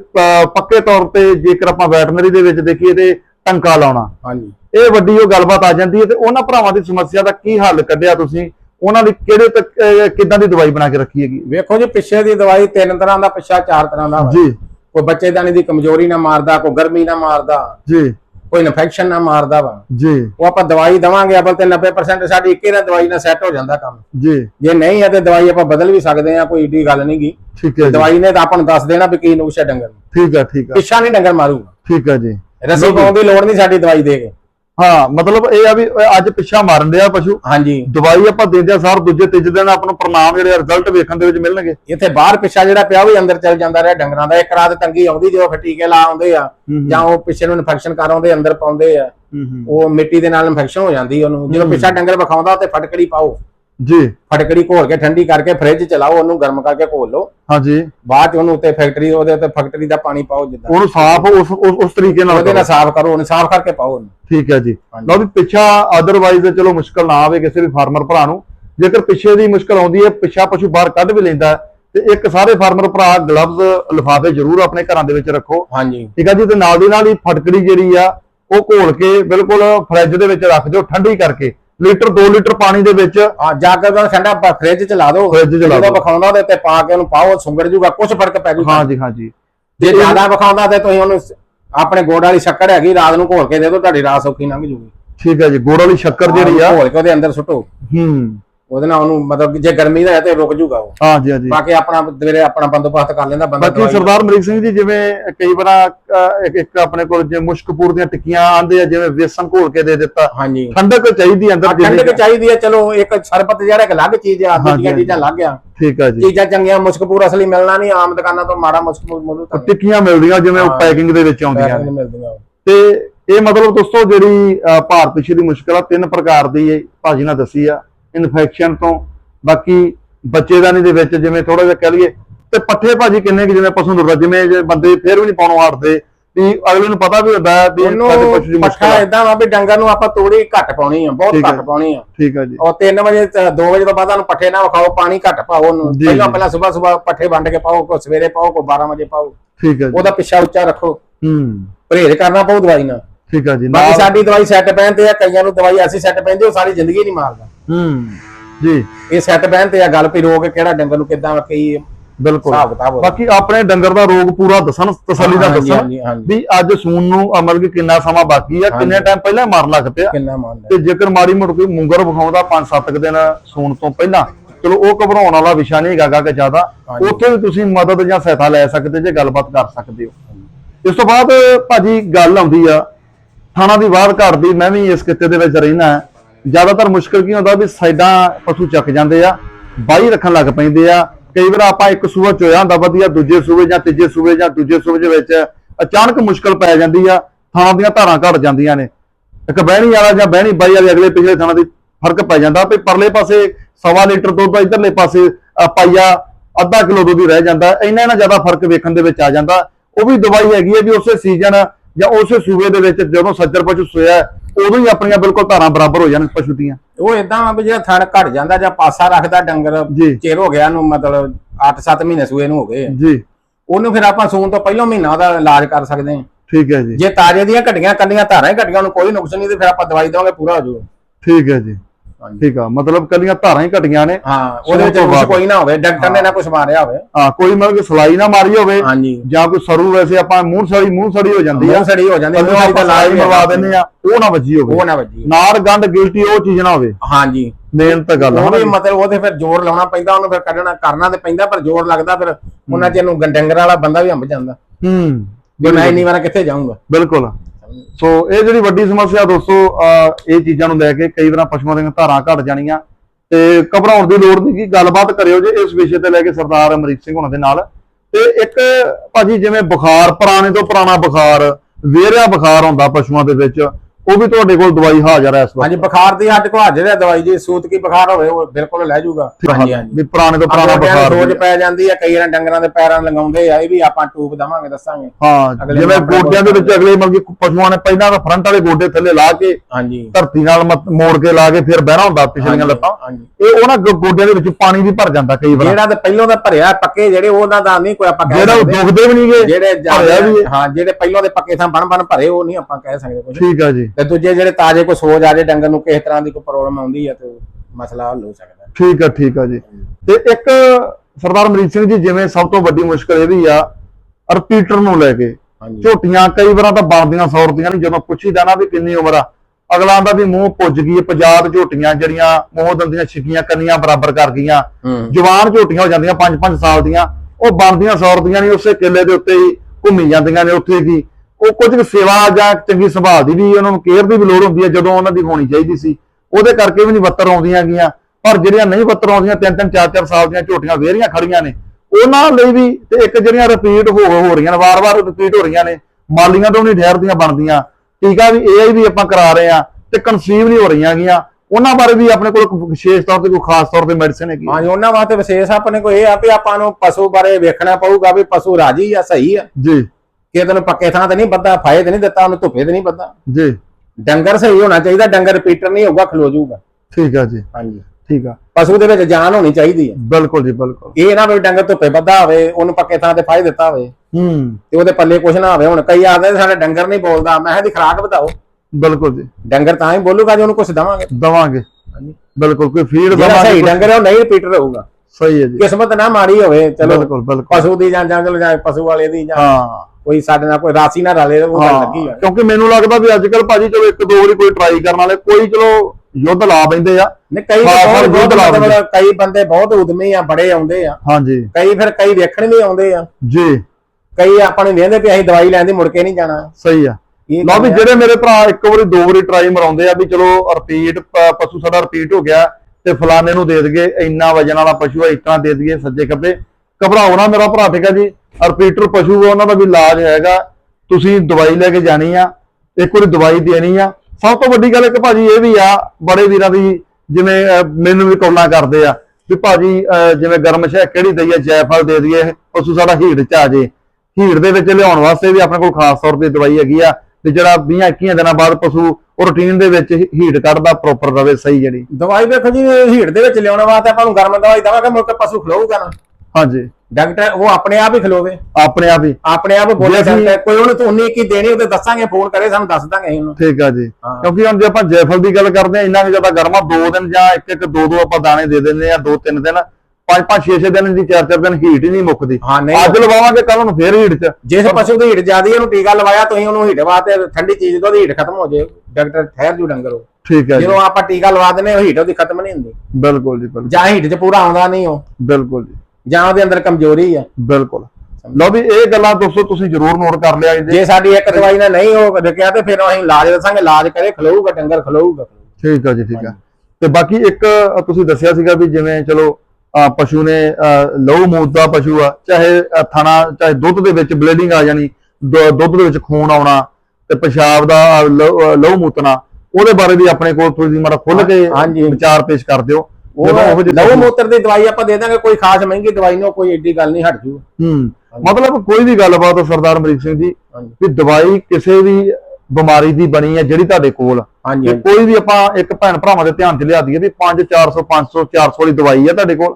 ਪੱਕੇ ਤੌਰ ਤੇ ਜੇਕਰ ਆਪਾਂ ਵੈਟਰਨਰੀ ਦੇ ਵਿੱਚ ਦੇਖੀਏ ਤੇ ਟੰਕਾ ਲਾਉਣਾ। ਹਾਂਜੀ। ਇਹ ਵੱਡੀ ਉਹ ਗੱਲਬਾਤ ਆ ਜਾਂਦੀ ਹੈ ਤੇ ਉਹਨਾਂ ਭਰਾਵਾਂ ਦੀ ਸਮੱਸਿਆ ਦਾ ਕੀ ਹੱਲ ਕੱਢਿਆ ਤੁਸੀਂ? ਉਹਨਾਂ ਲਈ ਕਿਹੜੇ ਤੱਕ ਕਿੱਦਾਂ ਦੀ ਦਵਾਈ ਬਣਾ ਕੇ ਰੱਖੀ ਹੈਗੀ? ਵੇਖੋ ਜੀ ਪਿੱਛੇ ਦੀ ਦਵਾਈ ਤਿੰਨ ਤਰ੍ਹਾਂ ਦਾ ਪਿੱਛਾ ਚਾਰ ਤਰ੍ਹਾਂ ਦਾ। ਜੀ। ਕੋਈ ਬੱਚੇਦਾਨੀ ਦੀ ਕਮਜ਼ੋਰੀ ਨਾ ਮਾਰਦਾ ਕੋਈ ਗਰਮੀ ਨਾ ਮਾਰਦਾ ਜੀ। ਕੋਈ ਇਨਫੈਕਸ਼ਨ ਨਾ ਮਾਰਦਾ ਵਾ। ਜੀ। ਉਹ ਆਪਾਂ ਦਵਾਈ ਦਵਾਂਗੇ ਆਪਾਂ ਤੇ 90% ਸਾਡੀ ਇੱਕੇ ਨਾਲ ਦਵਾਈ ਨਾਲ ਸੈੱਟ ਹੋ ਜਾਂਦਾ ਕੰਮ। ਜੀ। ਜੇ ਨਹੀਂ ਹੈ ਤੇ ਦਵਾਈ ਆਪਾਂ ਬਦਲ ਵੀ ਸਕਦੇ ਆ ਕੋਈ ਏਡੀ ਗੱਲ ਨਹੀਂ ਗੀ। ਠੀਕ ਹੈ ਦਵਾਈ ਨੇ ਤਾਂ ਆਪਾਂ ਨੂੰ ਦੱਸ ਦੇਣਾ ਵੀ ਕੀ ਨੁਕਸ ਡੰਗਰ ਠੀਕ ਹੈ ਠੀਕ ਹੈ। ਪਿੱਛਾ ਨਹੀਂ ਡੰਗਰ ਮਾਰੂਗਾ। ਠੀਕ ਹੈ ਜੀ। ਰਸੀ ਪਾਉਣ ਦੀ ਲੋੜ ਨਹੀਂ ਸਾਡੀ ਦਵਾਈ ਦੇ ਕੇ। ਹਾਂ ਮਤਲਬ ਇਹ ਆ ਵੀ ਅੱਜ ਪਿੱਛਾ ਮਾਰਨ ਡਿਆ ਪਸ਼ੂ। ਹਾਂਜੀ। ਦਵਾਈ ਆਪਾਂ ਦਿੰਦੇ ਆ ਸਾਰ ਦੂਜੇ ਤੀਜੇ ਦਿਨ ਆਪਾਂ ਨੂੰ ਪ੍ਰਣਾਮ ਜਿਹੜੇ ਰਿਜ਼ਲਟ ਵੇਖਣ ਦੇ ਵਿੱਚ ਮਿਲਣਗੇ। ਇੱਥੇ ਬਾਹਰ ਪਿੱਛਾ ਜਿਹੜਾ ਪਿਆ ਉਹ ਵੀ ਅੰਦਰ ਚੱਲ ਜਾਂਦਾ ਰਿਹਾ ਡੰਗਰਾਂ ਦਾ। ਇੱਕ ਰਾਤ ਤੰਗੀ ਆਉਂਦੀ ਜਦੋਂ ਫਿਰ ਟੀਕੇ ਲਾ ਆਉਂਦੇ ਆ ਜਾਂ ਉਹ ਪਿੱਛੇ ਨੂੰ ਇਨਫੈਕਸ਼ਨ ਕਰ ਆਉਂਦੇ ਅੰਦਰ ਪਾਉਂਦੇ ਆ। ਉਹ ਮਿੱਟੀ ਦੇ ਨਾਲ ਇਨਫੈਕਸ਼ਨ ਹੋ ਜਾਂਦੀ ਉਹਨੂੰ। ਜਦੋਂ ਪਿੱਛਾ ਡੰਗਰ ਵਿਖਾਉਂਦਾ ਤੇ ਫਟਕੜੀ ਪਾਓ। ਜੀ। ਫਟਕੜੀ ਘੋਲ ਕੇ ਠੰਡੀ ਕਰਕੇ ਫ੍ਰਿਜ ਚ ਲਾਓ ਉਹਨੂੰ ਗਰਮ ਕਰਕੇ ਘੋਲ ਲਓ। ਹਾਂਜੀ। ਬਾਅਦ ਚ ਉਹਨੂੰ ਉੱਤੇ ਫੈਕਟਰੀ ਉਹਦੇ ਉੱਤੇ ਫੈਕਟਰੀ ਦਾ ਪਾਣੀ ਪਾਓ ਜਿੱਦਾਂ। ਉਹਨੂੰ ਸਾਫ਼ ਉਸ ਉਸ ਤਰੀਕੇ ਨਾਲ ਉਹਦੇ ਨਾਲ। ਸਾਫ਼ ਕਰੋ ਉਹਨੂੰ ਸਾਫ਼ ਕਰਕੇ ਪਾਓ ਉਹਨੂੰ। ਠੀਕ ਹੈ ਜੀ। ਲਓ ਵੀ ਪਿੱਛਾ ਅਦਰਵਾਈਜ਼ ਚਲੋ ਮੁਸ਼ਕਲ ਨਾ ਆਵੇ ਕਿਸੇ ਵੀ ਫਾਰਮਰ ਭਰਾ ਨੂੰ। ਜੇਕਰ ਪਿੱਛੇ ਦੀ ਮੁਸ਼ਕਲ ਆਉਂਦੀ ਹੈ ਪਿੱਛਾ ਪਸ਼ੂ ਬਾਹਰ ਕੱਢ ਵੀ ਲੈਂਦਾ ਤੇ ਇੱਕ ਸਾਰੇ ਫਾਰਮਰ ਭਰਾ ਗਲਵਜ਼ ਲਿਫਾਫੇ ਜ਼ਰੂਰ ਆਪਣੇ ਘਰਾਂ ਦੇ ਵਿੱਚ ਰੱਖੋ। ਹਾਂਜੀ। ਠੀਕ ਹੈ ਜੀ ਤੇ ਨਾਲ ਦੀ ਨਾਲ ਹੀ ਫਟਕੜੀ ਜਿਹੜੀ ਆ ਉਹ ਘੋਲ ਕੇ ਬਿਲਕੁਲ ਫਰਿੱਜ ਦੇ ਵਿੱਚ ਰੱਖ ਦਿਓ ਠੰਡੀ ਕਰਕੇ। ਲੀਟਰ 2 ਲੀਟਰ ਪਾਣੀ ਦੇ ਵਿੱਚ। ਆ ਜਾ ਕੇ ਉਹਨੂੰ ਠੰਡਾ ਪ- ਫ੍ਰਿਜ ਚ ਲਾ ਦਿਓ ਫਰਿੱਜ 'ਚ ਲਾ ਜਦੋਂ ਦਿਓ ਵਿਖਾਉਂਦਾ ਉਹਦੇ ਤੇ ਪਾ ਕੇ ਉਹਨੂੰ ਪਾਓ ਸੁੰਗੜ ਜੂਗਾ ਕੁਝ ਫ਼ਰਕ ਪੈ ਜੂਗਾ। ਹਾਂਜੀ ਹਾਂਜੀ। ਜੇ ਜ਼ਿਆਦਾ ਵਿਖਾਉਂਦਾ ਤੇ ਤੁਸੀਂ ਉਹਨੂੰ ਸ- ਆਪਣੇ ਗੋੜ ਵਾਲੀ ਸ਼ੱਕਰ ਹੈਗੀ ਰਾਤ ਨੂੰ ਘੋਲ ਕੇ ਦੇ ਦਿਓ ਤੁਹਾਡੀ ਰਾਤ ਸੌਖੀ ਲੰਘ ਜੂਗੀ। ਠੀਕ ਹੈ ਜੀ ਗੁੜ ਵਾਲੀ ਸ਼ੱਕਰ ਜਿਹੜੀ ਆ ਘੋਲ ਕੇ ਉਹਦੇ ਅੰਦਰ ਸੁੱਟੋ। ਹੂੰ। ਉਹਦੇ ਨਾਲ ਉਹਨੂੰ ਮਤਲਬ ਕਿ ਜੇ ਗਰਮੀ ਦਾ ਹੈ ਤੇ ਰੁਕ ਜੂਗਾ ਉਹ। ਹਾਂਜੀ ਹਾਂਜੀ ਬਾਕੀ ਆਪਣਾ ਸਵੇਰੇ ਆਪਣਾ ਬੰਦੋਬਸਤ ਕਰ ਲੈਂਦਾ ਬੰਦਾ ਬਾਕੀ ਦਵਾਈ- ਸਰਦਾਰ ਅਮਰੀਕ ਸਿੰਘ ਜੀ ਜਿਵੇਂ ਕਈ ਵਾਰ ਇੱਕ ਇੱਕ ਆਪਣੇ ਕੋਲ ਜੇ ਮੁਸ਼ਕਪੂਰ ਦੀਆਂ ਟਿੱਕੀਆਂ ਆਂਦੇ ਆ ਜਿਵੇਂ ਵੇਸਣ ਘੋਲ ਕੇ ਦੇ ਦਿੱਤਾ। ਹਾਂਜੀ। ਠੰਡਕ ਚਾਹੀਦੀ ਅੰਦਰ ਠੰਡਕ ਜਿੰਨੀ- ਚਾਹੀਦੀ ਹੈ ਚਲੋ ਇੱਕ ਸਰਬਤ ਜਿਹੜਾ ਇੱਕ ਅਲੱਗ ਚੀਜ਼ ਆ ਦੂਜੀਆਂ ਹਾਂਜੀ। ਚੀਜ਼ਾਂ ਅਲੱਗ ਆ। ਠੀਕ ਹੈ ਜੀ। ਚੀਜ਼ਾਂ ਚੰਗੀਆਂ ਮੁਸ਼ਕਪੂਰ ਅਸਲੀ ਮਿਲਣਾ ਨਹੀਂ ਆਮ ਦੁਕਾਨਾਂ ਤੋਂ ਮਾੜਾ ਮੁਸ਼ਕਪੂਰ ਮਿਲੂ ਤਾਂ ਟਿੱਕੀਆਂ ਮਿਲਦੀਆਂ ਜਿਵੇਂ ਉਹ ਹਾਂ। ਪੈਕਿੰਗ ਦੇ ਵਿੱਚ ਆਉਂਦੀਆਂ। ਪੈਕਿੰਗ ਨੇ ਮਿਲਦੀਆਂ। ਤੇ ਇਹ ਮਤਲਬ ਦੋਸਤੋ ਜਿਹੜੀ ਭਾਰਤ ਪਿੱਛੇ ਦੀ ਮੁਸ਼ਕਲ ਆ ਤਿੰਨ ਪ੍ਰਕਾਰ ਦੀ ਇਹ ਭਾਜੀ ਨੇ ਦੱਸੀ ਆ। ਇਨਫੈਕਸ਼ਨ ਤੋਂ। ਬਾਕੀ ਬੱਚੇਦਾਨੀ ਦੇ ਵਿੱਚ ਜਿਵੇਂ ਥੋੜਾ ਜਿਹਾ ਕਹਿ ਲਈਏ ਤੇ ਪੱਠੇ ਭਾਜੀ ਕਿੰਨੇ ਕਿ ਜਿਵੇਂ ਪਸ਼ੂ ਨੂੰ ਰਜਵੇਂ ਜੇ ਬੰਦੇ ਫੇਰ ਵੀ ਨਹੀਂ ਪਾਉਣੋਂ ਹਟਦੇ ਵੀ ਅਗਲੇ ਨੂੰ ਪਤਾ ਵੀ ਹੁੰਦਾ ਵੀ ਸਾਡੇ ਪਸ਼ੂ ਦੀ ਮੁਸ਼ਕਲ ਆ। ਇਦਾਂ ਵਾ ਵੀ ਡੰਗਰ ਨੂੰ ਆਪਾਂ ਤੋੜੀ ਘੱਟ ਪਾਉਣੀ ਆ ਬਹੁਤ। ਘੱਟ ਪਾਉਣੀ ਆ। ਠੀਕ ਹੈ ਜੀ। ਉਹ 3 ਵਜੇ 2 ਵਜੇ ਤੋਂ ਬਾਅਦ ਉਹਨੂੰ ਪੱਠੇ ਨਾ ਵਿਖਾਓ ਪਾਣੀ ਘੱਟ ਪਾਓ ਉਹਨੂੰ। ਪਹਿਲਾਂ। ਪਹਿਲਾਂ ਸਵੇਰ ਸਵੇਰ ਪੱਠੇ ਵੰਡ ਕੇ ਪਾਓ ਕੋ ਸਵੇਰੇ ਪਾਓ ਕੋ 12 ਵਜੇ ਪਾਓ। ਠੀਕ ਹੈ ਜੀ। ਉਹਦਾ ਪਿੱਛਾ ਉੱਚਾ ਰੱਖੋ। ਹੂੰ। ਪਰਹੇਜ਼ ਕਰਨਾ ਪਊ ਦਵਾਈ ਨਾਲ। ਠੀਕ ਹੈ ਜੀ। ਬਾਕੀ ਸਾਡੀ ਦਵਾਈ ਸੈੱਟ ਪੈਣ ਤੇ ਆ ਕਈਆਂ ਨੂੰ ਦਵਾਈ ਐਸੀ ਸੈੱਟ ਪੈਂਦੀ ਉਹ ਸਾਰੀ ਜ਼ਿੰਦਗੀ ਨਹੀਂ ਮਾਰਦਾ। ਹੂੰ। ਜੀ। ਇਹ ਸੈੱਟ ਪੈਣ ਤੇ ਆ ਗੱਲ ਵੀ ਰੋਗ ਕਿਹੜਾ ਡੰਗਰ ਨੂੰ ਕਿੱਦਾਂ ਕੀ ਬਿਲਕੁਲ। ਹਿਸਾਬ ਕਿਤਾਬ। ਬਾਕੀ ਆਪਣੇ ਡੰਗਰ ਦਾ ਰੋਗ ਪੂਰਾ ਦੱਸਣ ਤਸੱਲੀ ਦਾ ਦੱਸਣ। ਵੀ ਅੱਜ ਸੂਨ ਨੂੰ ਅਮਲ ਕਿ ਕਿੰਨਾ ਸਮਾਂ ਬਾਕੀ ਆ ਕਿੰਨੇ ਟਾਈਮ ਪਹਿਲਾਂ ਮਾਰਨ ਲੱਗ ਪਿਆ। ਕਿੰਨਾ ਮੰਨਦਾ ਤੇ ਜੇਕਰ ਮਾੜੀ ਕੋਈ ਮੁੰਗਰ ਵਿਖਾਉਂਦਾ 5-7 ਦਿਨ ਸੂਣ ਤੋਂ ਪਹਿਲਾਂ ਚਲੋ ਉਹ ਘਬਰਾਉਣ ਵਾਲਾ ਵਿਸ਼ਾ ਨਹੀਂ ਹੈਗਾ ਕਿ ਜ਼ਿਆਦਾ। ਉੱਥੇ ਵੀ ਤੁਸੀਂ ਮਦਦ ਜਾਂ ਸਹਾਇਤਾ ਲੈ ਸਕਦੇ ਜੇ ਗੱਲਬਾਤ ਕਰ ਸਕਦੇ ਹੋ। ਇਸ ਤੋਂ ਬਾਅਦ ਭਾਜੀ ਗੱਲ ਆਉਂਦੀ ਆ ਥਾਣਾ ਦੀ ਬਾਹਰ ਘਰ ਦੀ ਮੈਂ ਵੀ ਇਸ ਕਿੱਤੇ ਦੇ ਵਿੱਚ ਰਹਿਣਾ ਜ਼ਿਆਦਾਤਰ ਮੁਸ਼ਕਲ ਕੀ ਹੁੰਦਾ ਵੀ ਸਾਈਡਾਂ ਪਸ਼ੂ ਚੱਕ ਜਾਂਦੇ ਆ ਬਾਈ ਰੱਖਣ ਲੱਗ ਪੈਂਦੇ ਆ। ਕਈ ਵਾਰ ਆਪਾਂ ਇੱਕ ਸੂਬਾ ਚੋਇਆ ਹੁੰਦਾ ਵਧੀਆ, ਦੂਜੇ ਸੂਬੇ ਜਾਂ ਤੀਜੇ ਸੂਏ ਜਾਂ ਦੂਜੇ ਸੂਏ ਦੇ ਵਿੱਚ ਅਚਾਨਕ ਮੁਸ਼ਕਲ ਪੈ ਜਾਂਦੀ ਆ, ਥਾਂ ਦੀਆਂ ਧਾਰਾਂ ਘਟ ਜਾਂਦੀਆਂ ਨੇ। ਇੱਕ ਬਹਿਣੀ ਵਾਲਾ ਜਾਂ ਬਹਿਣੀ ਬਾਈ ਵਾਲੇ ਅਗਲੇ ਪਿਛਲੇ ਥਾਣਾ ਦੀ ਫ਼ਰਕ ਪੈ ਜਾਂਦਾ ਵੀ ਪਰਲੇ ਪਾਸੇ ਸਵਾ ਲੀਟਰ ਦੁੱਧ ਆ ਇਧਰਲੇ ਪਾਸੇ ਪਾਈਆ ਅੱਧਾ ਕਿਲੋ ਦੁੱਧ ਹੀ ਰਹਿ ਜਾਂਦਾ। ਇੰਨਾ ਨਾ ਜ਼ਿਆਦਾ ਫ਼ਰਕ ਵੇਖਣ ਦੇ ਵਿੱਚ ਆ ਜਾਂਦਾ। ਉਹ ਵੀ ਦਵਾਈ ਹੈਗੀ ਹੈ ਵੀ ਉਸੇ ਸੀਜ਼ਨ ਜਾਂ ਉਸੇ ਸੂਬੇ ਦੇ ਵਿੱਚ ਜਦੋਂ ਸੱਜਰ ਪਸ਼ੂ ਸੋਇਆ ਉਦੋਂ ਹੀ ਆਪਣੀਆਂ ਬਿਲਕੁਲ ਧਾਰਾਂ ਬਰਾਬਰ ਹੋ ਜਾਣ ਪਸ਼ੂ ਦੀਆਂ। ਉਹ ਇਦਾਂ ਆ ਵੀ ਜਿਹੜਾ ਥਣ ਘਟ ਜਾਂਦਾ ਜਾਂ ਪਾਸਾ ਰੱਖਦਾ ਡੰਗਰ ਜੀ। ਚਿਰ ਹੋ ਗਿਆ ਨੂੰ ਮਤਲਬ 8-7 ਮਹੀਨੇ ਸੂਏ ਨੂੰ ਹੋ ਗਏ। ਆ। ਜੀ। ਉਹਨੂੰ ਫਿਰ ਆਪਾਂ ਸੂਣ ਤੋਂ ਪਹਿਲਾਂ ਮਹੀਨਾ ਦਾ ਇਲਾਜ ਕਰ ਸਕਦੇ ਹਾਂ। ਠੀਕ ਹੈ ਜੀ। ਜੇ ਤਾਜ਼ੇ ਦੀਆਂ ਘਟੀਆਂ ਕੰਨੀਆਂ ਧਾਰਾਂ ਹੀ ਘਟੀਆਂ ਨੂੰ ਕੋਈ ਨੁਕਸ ਨਹੀਂ ਤੇ ਫਿਰ ਆਪਾਂ ਦਵਾਈ ਦੇਵਾਂਗੇ ਪੂਰਾ ਹੋ ਜਾਊਗਾ। ਠੀਕ ਹੈ ਜੀ। ਠੀਕ ਆ ਮਤਲਬ ਕੱਲੀਆਂ ਧਾਰਾਂ ਹੀ ਘਟੀਆਂ ਨੇ। ਹਾਂ ਉਹਦੇ ਵਿੱਚ ਬਾਅਦ। ਕੋਈ ਨਾ ਹੋਵੇ ਡਾਕਟਰ ਨੇ ਨਾ ਕੁਝ ਮਾਰਿਆ ਹੋਵੇ। ਹਾਂ ਕੋਈ ਮਤਲਬ ਕਿ ਸਲਾਈ ਨਾ ਮਾਰੀ ਹੋਵੇ ਜਾਂ ਕੋਈ ਸਰੂ ਵੈਸੇ ਆਪਾਂ ਮੂੰਹ ਸੜੀ ਮੂੰਹ ਸੜੀ ਹੋ ਜਾਂਦੀ ਆ। ਮੂੰਹ ਸੜੀ ਹੋ ਜਾਂਦੀ ਮੂੰਹ ਸੜੀ ਆਪਾਂ ਦਾ ਇਲਾਜ ਸਲਾਈ ਵੀ ਮਰਵਾ ਦਿੰਦੇ ਆ ਉਹ ਨਾ ਵੱਜੀ ਹੋਵੇ। ਉਹ ਨਾ ਵੱਜੀ ਨਾੜ ਗੰਢ ਗਿਲਟੀ ਉਹ ਚੀਜ਼ ਨਾ ਹੋਵੇ। ਹਾਂਜੀ। ਮੇਨ ਤਾਂ ਗੱਲ ਹੈ ਮਤਲਬ ਉਹਦੇ ਫਿਰ ਜ਼ੋਰ ਲਾਉਣਾ ਪੈਂਦਾ ਉਹਨੂੰ ਫਿਰ ਕੱਢਣਾ ਕਰਨਾ ਤੇ ਪੈਂਦਾ ਪਰ ਜ਼ੋਰ ਲੱਗਦਾ ਫਿਰ ਉਹਨਾਂ ਚ ਇਹਨੂੰ ਡੰਗਰ ਵਾਲਾ ਬੰਦਾ ਵੀ ਹੰਬ ਜਾਂਦਾ। ਹੂੰ। ਵੀ ਮੈਂ ਇੰਨੀ ਵਾਰ ਕਿੱਥੇ ਜਾਊਂਗਾ? ਬਿਲਕੁਲ। ਸੋ ਇਹ ਜਿਹੜੀ ਵੱਡੀ ਸਮੱਸਿਆ ਦੋਸਤੋ ਅਹ ਇਹ ਚੀਜ਼ਾਂ ਨੂੰ ਲੈ ਕੇ ਕਈ ਵਾਰ ਪਸ਼ੂਆਂ ਦੀਆਂ ਧਾਰਾਂ ਘਟ ਜਾਣੀਆਂ ਤੇ ਘਬਰਾਉਣ ਦੀ ਲੋੜ ਨਹੀਂ ਕੀ ਗੱਲਬਾਤ ਕਰਿਓ ਜੇ ਇਸ ਵਿਸ਼ੇ ਤੇ ਲੈ ਕੇ ਸਰਦਾਰ ਅਮਰੀਕ ਸਿੰਘ ਹੁਣਾਂ ਦੇ ਨਾਲ। ਤੇ ਇੱਕ ਭਾਜੀ ਜਿਵੇਂ ਬੁਖਾਰ, ਪੁਰਾਣੇ ਤੋਂ ਪੁਰਾਣਾ ਬੁਖਾਰ, ਵੇਰਿਆ ਬੁਖਾਰ ਹੁੰਦਾ ਪਸ਼ੂਆਂ ਦੇ ਵਿੱਚ ਉਹ ਵੀ ਤੁਹਾਡੇ ਕੋਲ ਦਵਾਈ ਹਾਜ਼ਰ ਹੈ ਇਸ ਵਕਤ। ਹਾਂਜੀ ਬੁਖਾਰ ਦੀ ਅੱਜ ਕੋ ਹਾਜ਼ਰ ਹੈ ਦਵਾਈ ਜੀ ਸੂਤ ਕੀ ਬੁਖਾਰ ਹੋਵੇ ਉਹ ਬਿਲਕੁਲ ਲੈ ਜਾਊਗਾ। ਹਾਂਜੀ ਹਾਂਜੀ। ਵੀ ਪੁਰਾਣੇ ਤੋਂ ਪੁਰਾਣਾ ਬੁਖਾਰ ਰੋਜ਼ ਵੀ। ਪੈ ਜਾਂਦੀ ਹੈ ਕਈ ਵਾਰ ਡੰਗਰਾਂ ਦੇ ਪੈਰਾਂ ਲਗਾਉਂਦੇ ਆ ਇਹ ਵੀ ਆਪਾਂ ਟੂਬ ਦਵਾਂਗੇ ਦੱਸਾਂਗੇ। ਹਾਂ ਜਿਵੇਂ ਗੋਡਿਆਂ ਦੇ ਵਿੱਚ ਅਗਲੇ ਮਤਲਬ ਕਿ ਪਸ਼ੂਆਂ ਨੇ ਪਹਿਲਾਂ ਤਾਂ ਫਰੰਟ ਵਾਲੇ ਗੋਡੇ ਥੱਲੇ ਲਾ ਕੇ ਹਾਂਜੀ। ਧਰਤੀ ਨਾਲ ਮੋੜ ਕੇ ਲਾ ਕੇ ਫਿਰ ਬਹਿਣਾ ਹੁੰਦਾ ਪਿਛਲੀਆਂ ਲੱਤਾਂ। ਹਾਂਜੀ। ਇਹ ਉਹਨਾਂ ਗੋਡਿਆਂ ਦੇ ਵਿੱਚ ਪਾਣੀ ਵੀ ਭਰ ਜਾਂਦਾ ਕਈ ਵਾਰ। ਜਿਹੜਾ ਤੇ ਪਹਿਲੋਂ ਦਾ ਭਰਿਆ ਪੱਕੇ ਜਿਹੜੇ ਉਹਨਾਂ ਦਾ ਨਹੀਂ ਕੋਈ ਆਪਾਂ ਕਹਿ ਜਿਹੜਾ ਦੁਖਦੇ ਵੀ ਨਹੀਂਗੇ ਜਿਹੜੇ। ਹਾਂ ਜਿਹੜੇ ਪਹਿਲੋਂ ਦੇ ਪੱਕੇ ਥਾਂ ਬਣ ਬਣ ਭਰੇ ਉਹ ਨਹੀਂ ਆਪਾਂ ਕਹਿ ਸਕਦੇ ਕੁਝ ਠੀਕ ਆ ਜੀ। ਤੇ ਦੂਜੇ ਜਿਹੜੇ ਤਾਜ਼ੇ ਕੋਈ ਸੋਜ ਆ ਜੇ ਡੰਗਰ ਨੂੰ ਕਿਸੇ ਤਰ੍ਹਾਂ ਦੀ ਕੋਈ ਪ੍ਰੋਬਲਮ ਆਉਂਦੀ ਹੈ ਤੇ ਮਸਲਾ ਹੱਲ ਹੋ ਸਕਦਾ। ਠੀਕ ਆ ਠੀਕ ਆ ਜੀ। ਤੇ ਇੱਕ ਸਰਦਾਰ ਅਮਰੀਕ ਸਿੰਘ ਜੀ ਜਿਵੇਂ ਸਭ ਤੋਂ ਵੱਡੀ ਮੁਸ਼ਕਲ ਇਹ ਵੀ ਆ ਰਿਪੀਟਰ ਨੂੰ ਲੈ ਕੇ। ਹਾਂਜੀ। ਝੋਟੀਆਂ ਕਈ ਵਾਰਾਂ ਤਾਂ ਬਣਦੀਆਂ ਸੌਰਦੀਆਂ ਨਹੀਂ ਜਦੋਂ ਪੁੱਛੀਦਾ ਨਾ ਵੀ ਕਿੰਨੀ ਉਮਰ ਆ। ਅਗਲਾ ਆਂਦਾ ਵੀ ਮੂੰਹ ਪੁੱਜ ਗਈ ਹੈ ਪੰਜਾਬ ਝੋਟੀਆਂ ਜਿਹੜੀਆਂ ਮੂੰਹ ਦੰਦੀਆਂ ਛਿੱਕੀਆਂ ਕੰਨੀਆਂ ਬਰਾਬਰ ਕਰ ਗਈਆਂ। ਹੂੰ। ਜਵਾਨ ਝੋਟੀਆਂ ਹੋ ਜਾਂਦੀਆਂ 5-5 ਸਾਲ ਦੀਆਂ ਉਹ ਬਣਦੀਆਂ ਸੌਰਦੀਆਂ ਨਹੀਂ ਉਸੇ ਕਿੱਲੇ ਦੇ ਉੱਤੇ ਹੀ ਘੁੰਮੀ ਜਾਂਦੀਆਂ ਨੇ ਉੱਥੇ ਕੀ ਉਹ ਕੁਝ ਕੁ ਸੇਵਾ ਜਾਂ ਚੰਗੀ ਸੁਭਾਅ ਦੀ ਵੀ ਉਹਨਾਂ ਨੂੰ ਕੇਅਰ ਦੀ ਵੀ ਲੋੜ ਹੁੰਦੀ ਹੈ ਜਦੋਂ ਉਹਨਾਂ ਦੀ ਹੋਣੀ ਚਾਹੀਦੀ ਸੀ। ਉਹਦੇ ਕਰਕੇ ਵੀ ਨਹੀਂ ਵੱਤਰ ਆਉਂਦੀਆਂ ਗੀਆਂ। ਪਰ ਜਿਹੜੀਆਂ ਨਹੀਂ ਵੱਤਰ ਆਉਂਦੀਆਂ ਤਿੰਨ ਤਿੰਨ ਚਾਰ ਚਾਰ ਸਾਲ ਦੀਆਂ ਝੋਟੀਆਂ ਵੇਰੀਆਂ ਖੜੀਆਂ ਨੇ। ਉਹਨਾਂ ਲਈ ਵੀ ਤੇ ਇੱਕ ਜਿਹੜੀਆਂ ਰਿਪੀਟ ਹੋ ਹੋ ਰਹੀਆਂ ਨੇ ਵਾਰ-ਵਾਰ ਰਿਪੀਟ ਹੋ ਰਹੀਆਂ ਨੇ ਮਾਲੀਆਂ ਤੋਂ ਨਹੀਂ ਠਹਿਰਦੀਆਂ ਬਣਦੀਆਂ। ਟੀਕਾ ਵੀ ਇਹ ਵੀ ਆਪਾਂ ਕਰਾ ਰਹੇ ਆ ਤੇ ਕਨਸੀਵ ਨਹੀਂ ਹੋ ਰਹੀਆਂ ਗੀਆਂ। ਉਹਨਾਂ ਬਾਰੇ ਵੀ ਆਪਣੇ ਕੋਲ ਵਿਸ਼ੇਸ਼ ਤੌਰ ਤੇ ਕੋਈ ਖਾਸ ਤੌਰ ਤੇ ਮੈਡੀਸਿਨ ਹੈਗੀ। ਹੈ? ਹਾਂਜੀ ਉਹਨਾਂ ਵਾਸਤੇ ਵਿਸ਼ੇਸ਼ ਆਪਣੇ ਕੋਲ ਇਹ ਆ ਵੀ ਆਪਾਂ ਨੂੰ ਪਸ਼ੂ ਬਾਰੇ ਵੇਖਣਾ ਪਊਗਾ ਵੀ ਪਸ਼ੂ ਰਾਜੀ ਆ ਸਹੀ ਆ। ਜੀ। ਕਿ ਤੈਨੂੰ ਪੱਕੇ ਥਾਂ ਤੇ ਨਹੀਂ ਬੱਧਾ ਫਾਇਦੇ ਤੇ ਨਹੀਂ ਦਿੱਤਾ ਉਹਨੂੰ ਧੁੱਪੇ ਤੇ ਨਹੀਂ ਬੱਧਾ ਜੀ। ਡੰਗਰ ਸਹੀ ਹੋਣਾ ਚਾਹੀਦਾ ਡੰਗਰ ਰਿਪੀਟਰ ਨਹੀਂ ਹੋਊਗਾ ਖਲੋ ਜਾਊਗਾ। ਠੀਕ ਆ ਜੀ। ਹਾਂਜੀ। ਠੀਕ ਆ। ਪਸ਼ੂ ਦੇ ਵਿੱਚ ਜਾਨ ਹੋਣੀ ਚਾਹੀਦੀ ਹੈ। ਬਿਲਕੁਲ ਜੀ ਬਿਲਕੁਲ। ਇਹ ਨਾ ਵੀ ਡੰਗਰ ਧੁੱਪੇ ਬੱਧਾ ਹੋਵੇ ਉਹਨੂੰ ਪੱਕੇ ਥਾਂ ਤੇ ਫਾਇਦੇ ਦਿੱਤਾ ਹੋਵੇ। ਹੂੰ। ਤੇ ਉਹਦੇ ਪੱਲੇ ਕੁਛ ਨਾ ਹੋਵੇ। ਹੁਣ ਕਈ ਆਖਦੇ ਸਾਡਾ ਡੰਗਰ ਨਹੀਂ ਬੋਲਦਾ। ਮੈਂ ਕਿਹਾ ਇਹਦੀ ਖੁਰਾਕ ਵਧਾਓ। ਬਿਲਕੁਲ ਜੀ। ਡੰਗਰ ਤਾਂ ਹੀ ਬੋਲੂਗਾ ਜੇ ਉਹਨੂੰ ਕੁਛ ਦਵਾਂਗੇ। ਦਵਾਂਗੇ। ਹਾਂਜੀ। ਬਿਲਕੁਲ ਕੋਈ ਫੀਡ ਦਵਾਂਗੇ ਸਹੀ ਡੰਗਰ ਹੈ ਉਹ ਨਹੀਂ ਰਿਪੀਟਰ ਹੋਊਗਾ। ਸਹੀ ਹੈ ਜੀ। ਕਿਸਮਤ ਨਾ ਮਾੜੀ ਹੋਵੇ ਚਲੋ। ਬਿਲਕੁਲ ਬਿਲਕੁਲ। ਪਸ਼ੂ ਦੀ ਜਾਂ ਜਾਂ ਚਲੋ ਜਾਂ ਪਸ਼ੂ ਵਾਲੇ ਦੀ ਜਾਂ ਹਾਂ। ਕੋਈ ਸਾਡੇ ਨਾਲ ਕੋਈ ਰਾਸੀ ਨਾ ਰਲੇ ਉਹ ਗੱਲ ਲੱਗੀ ਹੋਵੇ ਕਿਉਂਕਿ ਮੈਨੂੰ ਲੱਗਦਾ ਵੀ ਅੱਜ ਕੱਲ ਭਾਜੀ ਚਲੋ ਇੱਕ ਦੋ ਵਾਰੀ ਕੋਈ ਟਰਾਈ ਕਰਨ ਵਾਲੇ ਕੋਈ ਚਲੋ ਯੁੱਧ ਲਾ ਬੈਂਦੇ ਆ। ਨਹੀਂ ਕਈ ਬਹੁਤ- ਮਤਲਬ ਕਈ ਬੰਦੇ ਬਹੁਤ ਉਦਮੀ ਆ ਬੜੇ ਆਉਂਦੇ ਆ। ਹਾਂਜੀ। ਕਈ ਫਿਰ ਕਈ ਵੇਖਣ ਵੀ ਆਉਂਦੇ ਆ। ਜੀ। ਕਈ ਆਪਾਂ ਨੂੰ ਵੇਂਦੇ ਵੀ ਅਸੀਂ ਦਵਾਈ ਲੈਣ ਦੀ ਮੁੜ ਕੇ ਨਹੀਂ ਜਾਣਾ। ਸਹੀ ਆ। ਲਓ ਵੀ ਆ। ਜਿਹੜੇ ਮੇਰੇ ਭਰਾ ਇੱਕ ਵਾਰੀ ਦੋ ਵਾਰੀ ਟਰਾਈ ਮਰਾਉਂਦੇ ਆ ਵੀ ਚਲੋ ਰਿਪੀਟ ਪਸ਼ੂ ਸਾਡਾ ਰਿਪੀਟ ਹੋ ਗਿਆ ਤੇ ਫਲਾਣੇ ਨੂੰ ਦੇ ਦਈਏ ਇੰਨਾ ਵਜਨ ਵਾਲਾ ਪਸ਼ੂ ਆ ਤਰ੍ਹਾਂ ਦੇ ਦਈਏ ਸੱਜੇ ਖੱਬੇ। ਘਬਰਾਓ ਨਾ ਮੇਰਾ ਭਰਾ ਠੀਕ ਆ ਜੀ। ਰਿਪੀਟਰ ਪਸ਼ੂ ਆ ਉਹਨਾਂ ਦਾ ਵੀ ਇਲਾਜ ਹੈਗਾ। ਤੁਸੀਂ ਦਵਾਈ ਲੈ ਕੇ ਜਾਣੀ ਆ ਇੱਕ ਵਾਰੀ ਦਵਾਈ ਦੇਣੀ ਆ। ਸਭ ਤੋਂ ਵੱਡੀ ਗੱਲ ਇੱਕ ਭਾਜੀ ਇਹ ਵੀ ਆ ਬੜੇ ਵੀਰਾਂ ਦੀ ਜਿਵੇਂ ਮੈਨੂੰ ਵੀ ਕਾਲਾਂ ਕਰਦੇ ਆ ਵੀ ਭਾਜੀ ਜਿਵੇਂ ਗਰਮ ਸ਼ਹਿ ਕਿਹੜੀ ਦਈਏ ਜੈਫਲ ਦੇ ਦਈਏ ਪਸ਼ੂ ਸਾਡਾ ਹੀਟ ਚ ਆ ਜੇ। ਹੀਟ ਦੇ ਵਿੱਚ ਲਿਆਉਣ ਵਾਸਤੇ ਵੀ ਆਪਣੇ ਕੋਲ ਖਾਸ ਤੌਰ ਤੇ ਦਵਾਈ ਹੈਗੀ ਆ ਤੇ ਜਿਹੜਾ 20 21 ਦਿਨਾਂ ਬਾਅਦ ਪਸ਼ੂ ਉਹ ਰੂਟੀਨ ਦੇ ਵਿੱਚ ਹੀਟ ਕੱਢਦਾ ਪ੍ਰੋਪਰ ਰਵੇ ਸਹੀ ਜਿਹੜੀ। ਦਵਾਈ ਵੇਖੋ ਜੀ ਹੀਟ ਦੇ ਵਿੱਚ ਲਿਆਉਣ ਵਾਸਤੇ ਆਪਾਂ ਨੂੰ ਗਰਮ ਦਵਾਈ ਦਵਾਂਗੇ ਮੁੜ ਕੇ ਪਸ਼ੂ ਖਲੋਊਗਾ ਨਾ। ਹਾਂਜੀ। ਡਾਕਟਰ ਉਹ ਆਪਣੇ ਆਪ ਹੀ ਖਲੋਵੇ। ਆਪਣੇ ਆਪ ਹੀ। ਆਪਣੇ ਆਪ ਬੋਲੇ ਸਕਦਾ ਕੋਈ ਉਹਨੂੰ ਤੂੰ ਉਨੀ ਕੀ ਦੇਣੀ ਉਹਦੇ ਦੱਸਾਂਗੇ ਫੋਨ ਕਰੇ ਸਾਨੂੰ ਦੱਸ ਦਾਂਗੇ ਅਸੀਂ ਉਹਨੂੰ। ਠੀਕ ਆ ਜੀ। ਕਿਉਂਕਿ ਹੁਣ ਜੇ ਆਪਾਂ ਜੈਫਲ ਦੀ ਗੱਲ ਕਰਦੇ ਆ ਇੰਨਾ ਵੀ ਜ਼ਿਆਦਾ ਗਰਮਾ ਦੋ ਦਿਨ ਜਾਂ ਇੱਕ ਇੱਕ ਦੋ ਦੋ ਆਪਾਂ ਦਾਣੇ ਦੇ ਦਿੰਦੇ ਆ ਦੋ ਤਿੰਨ ਦਿਨ ਪੰਜ ਪੰਜ ਛੇ ਛੇ ਦਿਨ ਦੀ ਚਾਰ ਚਾਰ ਦਿਨ ਹੀਟ ਹੀ ਨਹੀਂ ਮੁੱਕਦੀ। ਅੱਜ ਲਵਾਵਾਂਗੇ ਕੱਲ ਨੂੰ ਫੇਰ ਹੀਟ ਚ। ਜਿਸ ਪਸ਼ੂ ਦੀ ਹੀਟ ਜ਼ਿਆਦੀ ਉਹਨੂੰ ਟੀਕਾ ਲਵਾਇਆ ਤੁਸੀਂ ਉਹਨੂੰ ਹੀਟ ਵਾਸਤੇ ਠੰਡੀ ਚੀਜ਼ ਤੋਂ ਉਹਦੀ ਹੀਟ ਖਤਮ ਹੋ ਜੇ ਡਾਕਟਰ ਠਹਿਰ ਜੂ ਡੰਗਰ ਉਹ। ਠੀਕ ਹੈ ਜੀ। ਜਦੋਂ ਆਪਾਂ ਟੀਕਾ ਲਵਾ ਉਹ ਹੀਟ ਉਹਦੀ ਖਤਮ ਨਹੀਂ ਹੁੰਦੀ। ਬਿਲਕੁਲ ਜੀ ਬਿਲਕੁਲ। ਜਾਂ ਹੀਟ 'ਚ ਪੂਰਾ ਆਉਂਦਾ ਨਹੀਂ ਉਹ। ਬਿਲਕੁਲ ਜੀ। ਜਾਂ ਉਹਦੇ ਅੰਦਰ ਕਮਜ਼ੋਰੀ ਆ। ਬਿਲਕੁਲ। ਲਓ ਵੀ ਇਹ ਗੱਲਾਂ ਦੋਸਤੋ ਤੁਸੀਂ ਜ਼ਰੂਰ ਨੋਟ ਕਰ ਲਿਆ ਜੀ। ਸਾਡੀ ਇੱਕ ਦਵਾਈ ਨਾਲ ਨਹੀਂ ਉਹ ਰੁਕਿਆ ਤੇ ਫਿਰ ਅਸੀਂ ਇਲਾਜ ਦੱਸਾਂਗੇ ਇਲਾਜ ਕਰੇ ਖਲੋਊਗਾ ਡੰਗਰ ਖਲੋਊਗਾ। ਠੀਕ ਆ ਜੀ ਠੀਕ ਆ। ਤੇ ਬਾਕੀ ਇੱਕ ਤੁਸੀਂ ਦੱਸਿਆ ਸੀਗਾ ਵੀ ਜਿਵੇਂ ਚਲੋ ਪਸ਼ੂ ਨੇ ਲਹੂ ਮੂਤ ਦਾ ਪਸ਼ੂ ਆ ਚਾਹੇ ਥਣਾ ਚਾਹੇ ਦੁੱਧ ਦੇ ਵਿੱਚ ਬਲੀਡਿੰਗ ਆ ਜਾਣੀ ਦੁੱਧ ਦੇ ਵਿੱਚ ਖੂਨ ਆਉਣਾ ਤੇ ਪਿਸ਼ਾਬ ਦਾ ਲਹੂ ਮੂਤਣਾ ਉਹਦੇ ਬਾਰੇ ਵੀ ਆਪਣੇ ਕੋਲ ਤੁਸੀਂ ਮਾੜਾ ਖੁੱਲ ਕੇ। ਵਿਚਾਰ ਪੇਸ਼ ਕਰ ਦਿਓ। ਉਹ ਲਹੂ ਮੂਤਰ ਦੀ ਦਵਾਈ ਆਪਾਂ ਦੇ ਦਾਂਗੇ ਕੋਈ ਖਾਸ ਮਹਿੰਗੀ ਦਵਾਈ ਨਹੀਂ ਕੋਈ ਏਡੀ ਗੱਲ ਨਹੀਂ ਹਟ ਜੂ। ਹੂੰ ਮਤਲਬ ਕੋਈ ਵੀ ਗੱਲਬਾਤ ਸਰਦਾਰ ਅਮਰੀਕ ਸਿੰਘ ਜੀ ਵੀ ਦਵਾਈ ਕਿਸੇ ਵੀ ਬਿਮਾਰੀ ਦੀ ਬਣੀ ਹੈ ਜਿਹੜੀ ਤੁਹਾਡੇ ਕੋਲ ਹਾਂਜੀ ਕੋਈ ਵੀ ਆਪਾਂ ਇੱਕ ਭੈਣ ਭਰਾਵਾਂ ਦੇ ਧਿਆਨ 'ਚ ਲਿਆ ਦਈਏ ਵੀ 5 400 500 400 ਵਾਲੀ ਦਵਾਈ ਹੈ ਤੁਹਾਡੇ ਕੋਲ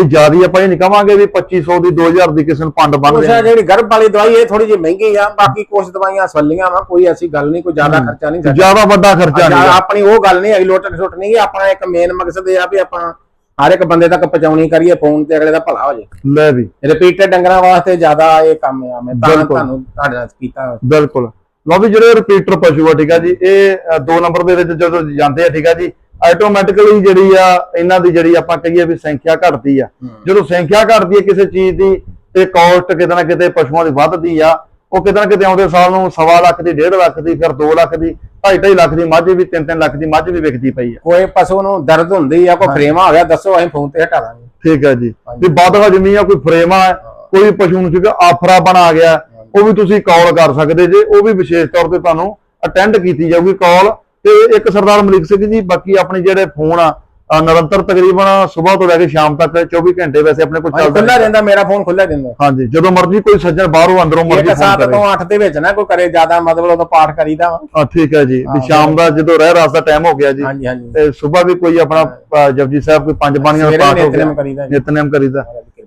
ਵੀ ਜਿਆਦੀ ਆਪਾਂ ਇਹ ਨਹੀਂ ਕਵਾਂਗੇ ਵੀ 2500 ਦੀ 2000 ਦੀ ਕਿਸੇ ਨੂੰ ਪੰਡ ਬੰਨ ਦੇਣੀ। ਜਿਹੜੀ ਗਰਭ ਵਾਲੀ ਦਵਾਈ ਇਹ ਥੋੜੀ ਜਿਹੀ ਮਹਿੰਗੀ ਆ। ਬਾਕੀ ਕੁਝ ਦਵਾਈਆਂ ਸਵੱਲੀਆਂ ਵਾ ਕੋਈ ਐਸੀ ਗੱਲ ਨਹੀਂ ਕੋਈ ਜ਼ਿਆਦਾ ਖਰਚਾ ਨਹੀਂ ਜ਼ਿਆਦਾ ਵੱਡਾ ਖਰਚਾ ਜਾਂ ਨਹੀਂ ਆਪਣੀ ਉਹ ਗੱਲ ਨਹੀਂ ਹੈਗੀ ਲੋਟ ਛੁੱਟ ਨਹੀਂ ਆਪਣਾ ਇੱਕ ਮੇਨ ਮਕਸਦ ਇਹ ਆ ਵੀ ਆਪਾਂ ਹਰ ਇੱਕ ਬੰਦੇ ਤੱਕ ਪਹੁੰਚਾਉਣੀ ਕਰੀਏ ਫੋਨ ਤੇ ਅਗਲੇ ਦਾ ਭਲਾ ਹੋ ਜਾਏ ਲੈ ਵੀ। ਰਿਪੀਟਡ ਡੰਗਰਾਂ ਵਾਸਤੇ ਜ਼ਿਆਦਾ ਇਹ ਕੰਮ ਆ। ਮੈਂ ਤਾਂ। ਤੁਹਾਨੂੰ ਤੁਹਾਡੇ ਨਾਲ ਕੀਤਾ ਬਿਲਕੁਲ। ਲਓ ਵੀ ਜਿਹੜੇ ਰਿਪੀਟਰ ਪਸ਼ੂ ਆ ਠੀਕ ਆ ਜੀ ਇਹ ਦੋ ਨੰਬਰ ਦੇ ਵਿੱਚ ਜਦੋਂ ਜਾਂਦੇ ਆ ਠੀਕ ਆ ਜੀ ਆਟੋਮੈਟਿਕਲੀ ਜਿਹੜੀ ਆ ਇਹਨਾਂ ਦੀ ਜਿਹੜੀ ਆਪਾਂ ਕਹੀਏ ਵੀ ਸੰਖਿਆ ਘਟਦੀ ਆ। ਜਦੋਂ ਸੰਖਿਆ ਘਟਦੀ ਹੈ ਕਿਸੇ ਚੀਜ਼ ਦੀ ਤੇ ਕਾਸਟ ਕਿਤੇ ਨਾ ਕਿਤੇ ਪਸ਼ੂਆਂ ਦੀ ਵੱਧਦੀ ਆ ਉਹ ਕਿਤੇ ਨਾ ਕਿਤੇ ਆਉਂਦੇ ਸਾਲ ਨੂੰ ਸਵਾ ਲੱਖ ਦੀ 1.5 ਲੱਖ ਦੀ ਫਿਰ 2 ਲੱਖ ਦੀ 2.5 ਲੱਖ ਦੀ ਮੱਝ ਵੀ 3-3 ਲੱਖ ਦੀ ਮੱਝ ਵੀ ਵਿਕਦੀ ਪਈ ਆ। ਕੋਈ ਪਸ਼ੂ ਨੂੰ ਦਰਦ ਹੁੰਦੀ ਆ ਕੋਈ ਫਰੇਮਾ ਹੋ ਗਿਆ ਦੱਸੋ ਅਸੀਂ ਫੋਨ ਤੇ ਹਟਾ ਦਾਂਗੇ। ਠੀਕ ਹੈ ਜੀ। ਵੀ ਵੱਧ ਹਜਮੀ ਆ ਕੋਈ ਫਰੇਮ ਆ ਕੋਈ ਪਸ਼ੂ ਨੂੰ ਜਿਹੜਾ ਆਫਰਾ ਬਣ ਆ ਗਿਆ ਉਹ ਵੀ ਤੁਸੀਂ ਕਾਲ ਕਰ ਸਕਦੇ ਜੇ ਉਹ ਵੀ ਵਿਸ਼ੇਸ਼ ਤੌਰ ਤੇ ਤੁਹਾਨੂੰ ਅਟੈਂਡ ਕੀਤੀ ਜਾਊਗੀ ਕਾਲ ਤੇ ਇੱਕ ਸਰਦਾਰ ਮਲਿਕ ਸਿੰਘ ਜੀ ਬਾਕੀ ਆਪਣੇ ਜਿਹੜੇ ਫੋਨ ਆ ਨਿਰੰਤਰ ਤਕਰੀਬਨ ਸਵੇਰ ਤੋਂ ਲੈ ਕੇ ਸ਼ਾਮ ਤੱਕ 24 ਘੰਟੇ ਵੈਸੇ ਆਪਣੇ ਕੋਲ ਖੁੱਲਾ ਚੱਲਦਾ ਰਹਿੰਦਾ ਮੇਰਾ ਫੋਨ ਖੁੱਲਾ ਰਹਿੰਦਾ। ਹਾਂਜੀ ਜਦੋਂ ਮਰਜ਼ੀ ਕੋਈ ਸੱਜਣ ਬਾਹਰੋਂ ਅੰਦਰੋਂ ਮਰਜ਼ੀ ਫੋਨ ਕਰੇ। ਤੋਂ 8 ਦੇ ਵਿੱਚ ਨਾ ਕੋਈ ਕਰੇ ਜ਼ਿਆਦਾ ਮਤਲਬ ਉਹਦਾ ਪਾਠ ਕਰੀਦਾ ਵਾ। ਹਾਂ ਠੀਕ ਹੈ ਜੀ। ਵੀ ਸ਼ਾਮ ਦਾ ਜਦੋਂ ਰਹਿ ਰਾਸ ਦਾ ਟਾਈਮ ਹੋ ਗਿਆ ਜੀ ਹਾਂਜੀ ਹਾਂਜੀ। ਤੇ ਸਵੇਰ ਵੀ ਕੋਈ ਆਪਣਾ ਜਪਜੀ ਸਾਹਿਬ ਕੋਈ ਪੰਜ ਬਾਣੀਆਂ ਦਾ ਪਾਠ ਹੋ ਗਿਆ। ਨਿਤਨੇਮ ਕਰੀਦਾ।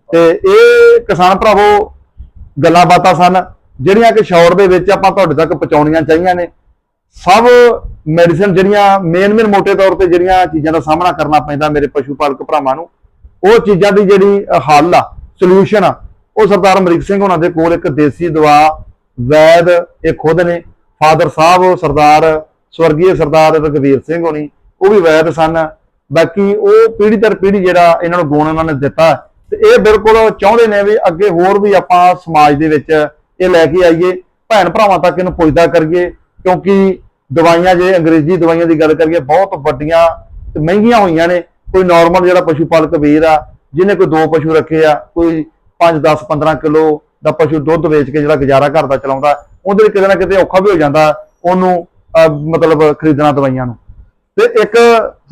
ਤੇ ਇਹ ਕਿਸਾਨ ਭਰਾਵੋ ਗੱਲਾਂ ਬਾਤਾਂ ਸਨ ਜਿਹੜੀਆਂ ਕਿ ਸ਼ੌਰ ਦੇ ਵਿੱਚ ਆਪਾਂ ਤੁਹਾਡੇ ਤੱਕ ਪਹੁੰਚਾਉਣੀਆਂ ਚਾਹੀਆਂ ਨੇ। ਸਭ ਮੈਡੀਸਨ ਜਿਹੜੀਆਂ ਮੇਨ ਮੇਨ ਮੋਟੇ ਤੌਰ ਤੇ ਜਿਹੜੀਆਂ ਚੀਜ਼ਾਂ ਦਾ ਸਾਹਮਣਾ ਕਰਨਾ ਪੈਂਦਾ ਮੇਰੇ ਪਸ਼ੂ ਪਾਲਕ ਭਰਾਵਾਂ ਨੂੰ, ਉਹ ਚੀਜ਼ਾਂ ਦੀ ਜਿਹੜੀ ਹੱਲ ਆ ਸੋਲੂਸ਼ਨ ਆ, ਉਹ ਸਰਦਾਰ ਅਮਰੀਕ ਸਿੰਘ ਉਹਨਾਂ ਦੇ ਕੋਲ ਇੱਕ ਦੇਸੀ ਦਵਾ, ਵੈਦ, ਇਹ ਖੁਦ ਨੇ, ਫਾਦਰ ਸਾਹਿਬ, ਸਰਦਾਰ ਸਵਰਗੀ ਸਰਦਾਰ ਰਗਵੀਰ ਸਿੰਘ ਹੋਣੀ, ਉਹ ਵੀ ਵੈਦ ਸਨ, ਬਾਕੀ ਉਹ ਪੀੜ੍ਹੀ ਦਰ ਪੀੜ੍ਹੀ ਜਿਹੜਾ ਇਹਨਾਂ ਨੂੰ ਗੁਣ ਉਹਨਾਂ ਨੇ ਦਿੱਤਾ, ਤੇ ਇਹ ਬਿਲਕੁਲ ਚਾਹੁੰਦੇ ਨੇ ਵੀ ਅੱਗੇ ਹੋਰ ਵੀ ਆਪਾਂ ਸਮਾਜ ਦੇ ਵਿੱਚ ਇਹ ਲੈ ਕੇ ਆਈਏ ਭੈਣ ਭਰਾਵਾਂ ਤੱਕ ਇਹਨੂੰ ਪੁੱਜਦਾ ਕਰੀਏ, ਕਿਉਂਕਿ ਦਵਾਈਆਂ ਜੇ ਅੰਗਰੇਜ਼ੀ ਦਵਾਈਆਂ ਦੀ ਗੱਲ ਕਰੀਏ, ਬਹੁਤ ਵੱਡੀਆਂ ਤੇ ਮਹਿੰਗੀਆਂ ਹੋਈਆਂ ਨੇ। ਕੋਈ ਨਾਰਮਲ ਜਿਹੜਾ ਪਸ਼ੂ ਪਾਲਕ ਵੀਰ ਆ, ਜਿਹਨੇ ਕੋਈ ਦੋ ਪਸ਼ੂ ਰੱਖੇ ਆ, ਕੋਈ 5 10 15 ਕਿਲੋ ਦਾ ਪਸ਼ੂ ਦੁੱਧ ਵੇਚ ਕੇ ਜਿਹੜਾ ਗੁਜ਼ਾਰਾ ਘਰ ਦਾ ਚਲਾਉਂਦਾ, ਉਹਦੇ ਲਈ ਕਿਤੇ ਨਾ ਕਿਤੇ ਔਖਾ ਵੀ ਹੋ ਜਾਂਦਾ ਉਹਨੂੰ ਮਤਲਬ ਖਰੀਦਣਾ ਦਵਾਈਆਂ ਨੂੰ। ਤੇ ਇੱਕ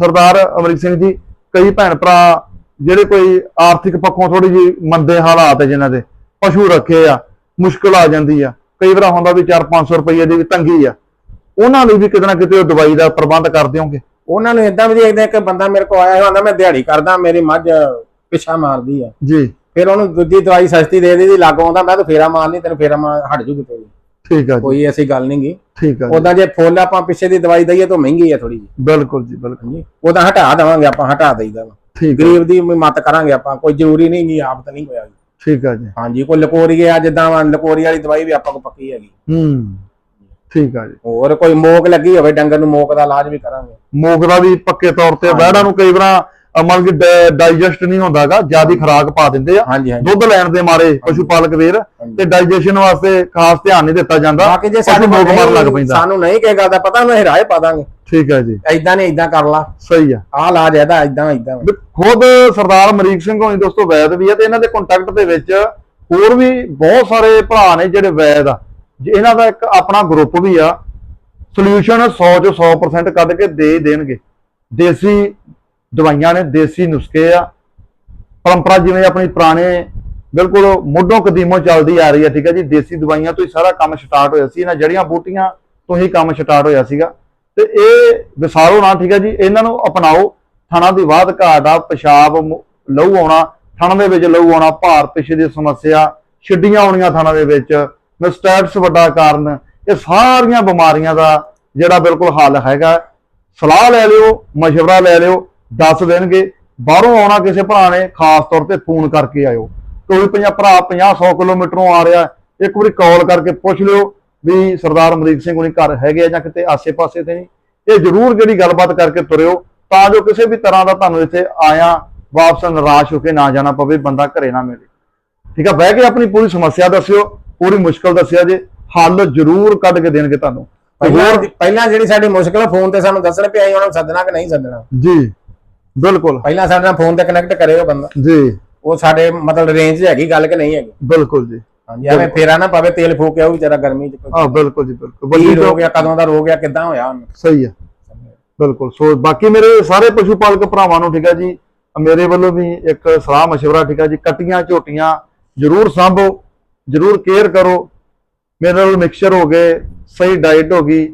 ਸਰਦਾਰ ਅਮਰੀਕ ਸਿੰਘ ਜੀ, ਕਈ ਭੈਣ ਭਰਾ ਜਿਹੜੇ ਕੋਈ ਆਰਥਿਕ ਪੱਖੋਂ ਥੋੜੀ ਜੀ ਮੰਦੇ ਹਾਲਾਤ ਹੈ ਜਿਨ੍ਹਾਂ ਦੇ, ਪਸ਼ੂ ਰੱਖੇ ਆ, ਮੁਸ਼ਕਲ ਆ ਜਾਂਦੀ ਆ। ਕਈ ਵਾਰ ਹੁੰਦਾ ਵੀ 4-500 ਰੁਪਏ ਦੀ ਵੀ ਤੰਗੀ ਆ। ਉਹਨਾਂ ਲਈ ਵੀ ਕਿਤੇ ਨਾ ਕਿਤੇ ਉਹ ਦਵਾਈ ਦਾ ਪ੍ਰਬੰਧ ਕਰ ਦਿਓਗੇ ਉਹਨਾਂ ਨੂੰ ਇਦਾਂ ਵੀ ਦੇਖਦੇ ਇੱਕ ਬੰਦਾ ਮੇਰੇ ਕੋਲ ਆਇਆ ਹੁੰਦਾ ਮੈਂ ਦਿਹਾੜੀ ਕਰਦਾ ਮੇਰੀ ਮੱਝ ਪਿੱਛਾ ਮਾਰਦੀ ਆ। ਜੀ। ਫਿਰ ਉਹਨੂੰ ਦੂਜੀ ਦਵਾਈ ਸਸਤੀ ਦੇ ਦਿੱਤੀ ਲੱਗ ਆਉਂਦਾ ਮੈਂ ਤਾਂ ਫੇਰਾ ਮਾਰਨੀ ਤੈਨੂੰ ਫੇਰਾ ਮਾਰ ਹਟ ਜੂ ਕਿਤੇ ਵੀ। ਠੀਕ ਆ ਜੀ। ਕੋਈ ਐਸੀ ਗੱਲ ਨਹੀਂ ਗੀ। ਠੀਕ ਆ ਜੀ। ਉਦਾਂ ਜੇ ਫੁੱਲ ਆਪਾਂ ਪਿੱਛੇ ਦੀ ਦਵਾਈ ਦਈਏ ਤਾਂ ਮਹਿੰਗੀ ਆ ਥੋੜੀ ਜੀ ਬਿਲਕੁਲ ਜੀ ਬਿਲਕੁਲ। ਹਾਂਜੀ। ਉਦਾਂ ਹਟਾ ਦੇਵਾਂਗੇ ਆਪਾਂ ਹਟਾ ਦੇਈਦਾ ਵਾ। ਠੀਕ ਆ। ਗਰੀਬ ਦੀ ਮਤ ਕਰਾਂਗੇ ਆਪਾਂ ਕੋਈ ਜ਼ਰੂਰੀ ਨਹੀਂ ਗੀ ਆਪ ਤਾਂ ਨਹੀਂ ਹੋਇਆ ਜੀ। ਠੀਕ ਆ ਜੀ। ਹਾਂਜੀ ਕੋਈ ਲਕੋਰੀ ਆ ਜਿੱਦਾਂ ਲਕੋਰੀ ਵਾਲੀ ਦਵਾਈ ਵੀ ਆਪਾਂ ਕੋ ਪੱਕੀ ਹੈਗੀ। ਹੂੰ। ਠੀਕ ਆ ਜੀ। ਹੋਰ ਕੋਈ ਮੋਕ ਲੱਗੀ ਹੋਵੇ ਡੰਗਰ ਨੂੰ ਮੋਕ ਦਾ ਇਲਾਜ ਵੀ ਕਰਾਂਗੇ। ਮੂੰਗ ਦਾ ਵੀ ਪੱਕੇ ਤੌਰ ਤੇ ਵਹਿੜਾਂ ਨੂੰ ਕਈ ਵਾਰ ਅਮਲ ਕਿ ਡਾਈਜੈਸਟ ਨਹੀਂ ਹੁੰਦਾਗਾ ਜਿਆਦੀ ਖਰਾਕ ਪਾ ਦਿੰਦੇ ਆ। ਦੁੱਧ ਲੈਣ ਦੇ ਮਾਰੇ ਪਸ਼ੂ ਪਾਲਕ ਵੀਰ ਤੇ ਡਾਈਜੈਸ਼ਨ ਵਾਸਤੇ ਖਾਸ ਧਿਆਨ ਨਹੀਂ ਦਿੱਤਾ ਜਾਂਦਾ। ਬਾਕੀ ਜੇ ਸਾਨੂੰ ਮੋਕ ਮਾਰਨ ਲੱਗ ਪੈਂਦਾ। ਸਾਨੂੰ ਨਹੀਂ ਕਿਸੇ ਗੱਲ ਦਾ ਪਤਾ ਉਹਨੂੰ ਅਸੀਂ ਰਾਏ ਪਾ ਦਾਂਗੇ। ਠੀਕ ਹੈ ਜੀ। ਐਦਾਂ ਨਹੀਂ ਐਦਾਂ ਕਰ ਲਾ। ਸਹੀ ਆ। ਆਹ ਇਲਾਜ ਇਹਦਾ ਐਦਾਂ ਐਦਾਂ ਖੁਦ ਸਰਦਾਰ ਅਮਰੀਕ ਸਿੰਘ ਹੋਣੀ ਦੋਸਤੋ ਵੈਦ ਵੀ ਆ ਤੇ ਇਹਨਾਂ ਦੇ ਕੰਟੈਕਟ ਦੇ ਵਿੱਚ ਹੋਰ ਵੀ ਬਹੁਤ ਸਾਰੇ ਭਰਾ ਨੇ ਜਿਹੜੇ ਵੈਦ ਆ। ਇਹਨਾਂ ਦਾ ਇੱਕ ਆਪਣਾ ਗਰੁੱਪ ਵੀ ਆ ਸੋਲੂਸ਼ਨ 100 ਚੋਂ 100% ਕੱਢ ਕੇ ਦੇ ਦੇਣਗੇ। ਦੇਸੀ ਦਵਾਈਆਂ ਨੇ, ਦੇਸੀ ਨੁਸਖੇ ਆ। ਪਰੰਪਰਾ ਜਿਵੇਂ ਆਪਣੀ ਪੁਰਾਣੇ, ਬਿਲਕੁਲ ਮੁੱਢੋਂ ਕਦੀਮੋਂ ਚੱਲਦੀ ਆ ਰਹੀ ਹੈ ਠੀਕ ਹੈ ਜੀ? ਦੇਸੀ ਦਵਾਈਆਂ ਤੋਂ ਹੀ ਸਾਰਾ ਕੰਮ ਸਟਾਰਟ ਹੋਇਆ ਸੀ। ਇਹਨਾਂ ਜੜੀਆਂ ਬੂਟੀਆਂ ਤੋਂ ਹੀ ਕੰਮ ਸਟਾਰਟ ਹੋਇਆ ਸੀਗਾ। ਤੇ ਇਹ ਵਿਸਾਰੋ ਨਾ, ਠੀਕ ਹੈ ਜੀ? ਇਹਨਾਂ ਨੂੰ ਅਪਣਾਓ। ਥਣਾ ਦੀ ਬਾਤ ਘਾਟ ਆ, ਪਿਸ਼ਾਬ ਲਹੂ ਆਉਣਾ, ਥਣ ਦੇ ਵਿੱਚ ਲਹੂ ਆਉਣਾ ਭਾਰ ਪਿੱਛੇ ਦੀ ਸਮੱਸਿਆ, ਛਿੱਡੀਆਂ ਆਉਣੀਆਂ ਥਣਾ ਦੇ ਵਿੱਚ। ਮਿਸਟੈਟਸ ਵੱਡਾ ਕਾਰਨ, ਇਹ ਸਾਰੀਆਂ ਬਿਮਾਰੀਆਂ ਦਾ ਜਿਹੜਾ ਬਿਲਕੁਲ ਹੱਲ ਹੈਗਾ। ਸਲਾਹ ਲੈ ਲਿਓ, ਮਸ਼ਵਰਾ ਲੈ ਲਿਓ, ਦੱਸ ਦੇਣਗੇ। ਬਾਹਰੋਂ ਆਉਣਾ ਕਿਸੇ ਭਰਾ ਨੇ, ਖਾਸ ਤੌਰ ਤੇ ਫੋਨ ਕਰਕੇ ਆਇਓ। ਕੋਈ ਪੰਜਾ ਭਰਾ 50 100 ਕਿਲੋਮੀਟਰੋਂ ਆ ਰਿਹਾ, ਇੱਕ ਵਾਰੀ ਕਾਲ ਕਰਕੇ ਪੁੱਛ ਲਿਓ ਵੀ ਸਰਦਾਰ ਅਮਰੀਕ ਸਿੰਘ ਹੁਣੀ ਘਰ ਹੈਗੇ ਆ ਜਾਂ ਕਿਤੇ ਆਸੇ-ਪਾਸੇ ਤੇ ਨਹੀਂ। ਇਹ ਜ਼ਰੂਰ ਜਿਹੜੀ ਗੱਲਬਾਤ ਕਰਕੇ ਤੁਰਿਓ, ਤਾਂ ਜੋ ਕਿਸੇ ਵੀ ਤਰ੍ਹਾਂ ਦਾ ਤੁਹਾਨੂੰ ਇੱਥੇ ਆਇਆ, ਵਾਪਸ ਨਿਰਾਸ਼ ਹੋ ਕੇ ਨਾ ਜਾਣਾ ਪਵੇ, ਬੰਦਾ ਘਰੇ ਨਾ ਮਿਲੇ। ਠੀਕ ਆ, ਬਹਿ ਕੇ ਆਪਣੀ ਪੂਰੀ ਸਮੱਸਿਆ ਦੱਸਿਓ। ਪੂਰੀ ਮੁਸ਼ਕਲ ਦੱਸਿਆ ਜੇ ਹੱਲ ਜ਼ਰੂਰ ਕੱਢ ਕੇ ਦੇਣਗੇ ਤੁਹਾਨੂੰ ਤੇ ਪਹਿਲਾਂ ਹੋਰ ਪਹਿਲਾਂ ਜਿਹੜੀ ਸਾਡੀ ਮੁਸ਼ਕਲ ਫੋਨ ਤੇ ਸਾਨੂੰ ਦੱਸਣ ਪਿਆ ਸੀ ਉਹਨਾਂ ਨੂੰ ਸੱਦਣਾ ਕਿ ਨਹੀਂ ਸੱਦਣਾ ਜੀ ਬਿਲਕੁਲ ਪਹਿਲਾਂ ਸਾਡੇ ਨਾਲ ਫੋਨ ਤੇ ਕਨੈਕਟ ਕਰੇ ਉਹ ਬੰਦਾ ਜੀ ਉਹ ਸਾਡੇ ਮਤਲਬ ਰੇਂਜ 'ਚ ਹੈਗੀ ਗੱਲ ਕਿ ਨਹੀਂ ਹੈਗੀ ਬਿਲਕੁਲ ਜੀ ਹਾਂਜੀ ਐਵੇਂ ਫੇਰਾ ਨਾ ਪਵੇ ਤੇਲ ਫੂਕਿਆ ਉਹ ਵਿਚਾਰਾ ਗਰਮੀ 'ਚ ਕੋਈ ਹਾਂ ਬਿਲਕੁਲ ਜੀ ਬਿਲਕੁਲ ਕੀ ਵੱਡੀ ਹੋ ਗਿਆ ਕਦੋਂ ਦਾ ਰੋ ਗਿਆ ਕਿੱਦਾਂ ਹੋਇਆ ਉਹਨੂੰ ਸਹੀ ਹੈ ਬਿਲਕੁਲ ਸੋ ਬਾਕੀ ਮੇਰੇ ਸਾਰੇ ਪਸ਼ੂ ਪਾਲਕ ਭਰਾਵਾਂ ਨੂੰ ਠੀਕ ਹੈ ਜੀ ਮੇਰੇ ਵੱਲੋਂ ਵੀ ਇੱਕ ਸਲਾਹ مشورہ ਠੀਕ ਹੈ ਜੀ ਕਟੀਆਂ ਝੋਟੀਆਂ ਜ਼ਰੂਰ ਸਾਂਭੋ ਜ਼ਰੂਰ ਕੇਅਰ ਕਰੋ। ਮਿਨਰਲ ਮਿਕਸਚਰ ਹੋ ਗਏ, ਸਹੀ ਡਾਈਟ ਹੋ ਗਈ,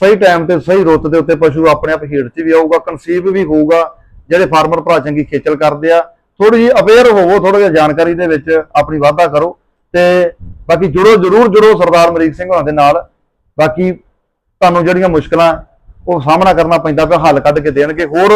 ਸਹੀ ਟਾਈਮ ਤੇ, ਸਹੀ ਰੁੱਤ ਦੇ ਉੱਤੇ ਪਸ਼ੂ ਆਪਣੇ ਆਪ ਹੀਟ 'ਚ ਵੀ ਆਊਗਾ ਕਨਸੀਵ ਵੀ ਹੋਊਗਾ, ਜਿਹੜੇ ਫਾਰਮਰ ਭਰਾ ਚੰਗੀ ਖੇਚਲ ਕਰਦੇ ਆ ਥੋੜੀ ਜਿਹੀ ਅਵੇਅਰ ਹੋਵੋ ਥੋੜਾ ਜਿਹਾ ਜਾਣਕਾਰੀ ਦੇ ਵਿੱਚ ਆਪਣੀ ਵਾਧਾ ਕਰੋ ਤੇ ਬਾਕੀ ਜੁੜੋ, ਜ਼ਰੂਰ ਜੁੜੋ ਸਰਦਾਰ ਮਰੀਕ ਸਿੰਘ ਹੋਰਾਂ ਦੇ ਨਾਲ। ਬਾਕੀ ਤੁਹਾਨੂੰ ਜਿਹੜੀਆਂ ਮੁਸ਼ਕਲਾਂ ਉਹ ਸਾਹਮਣਾ ਕਰਨਾ ਪੈਂਦਾ ਪਿਆ, ਹੱਲ ਕੱਢ ਕੇ ਦੇਣਗੇ। ਹੋਰ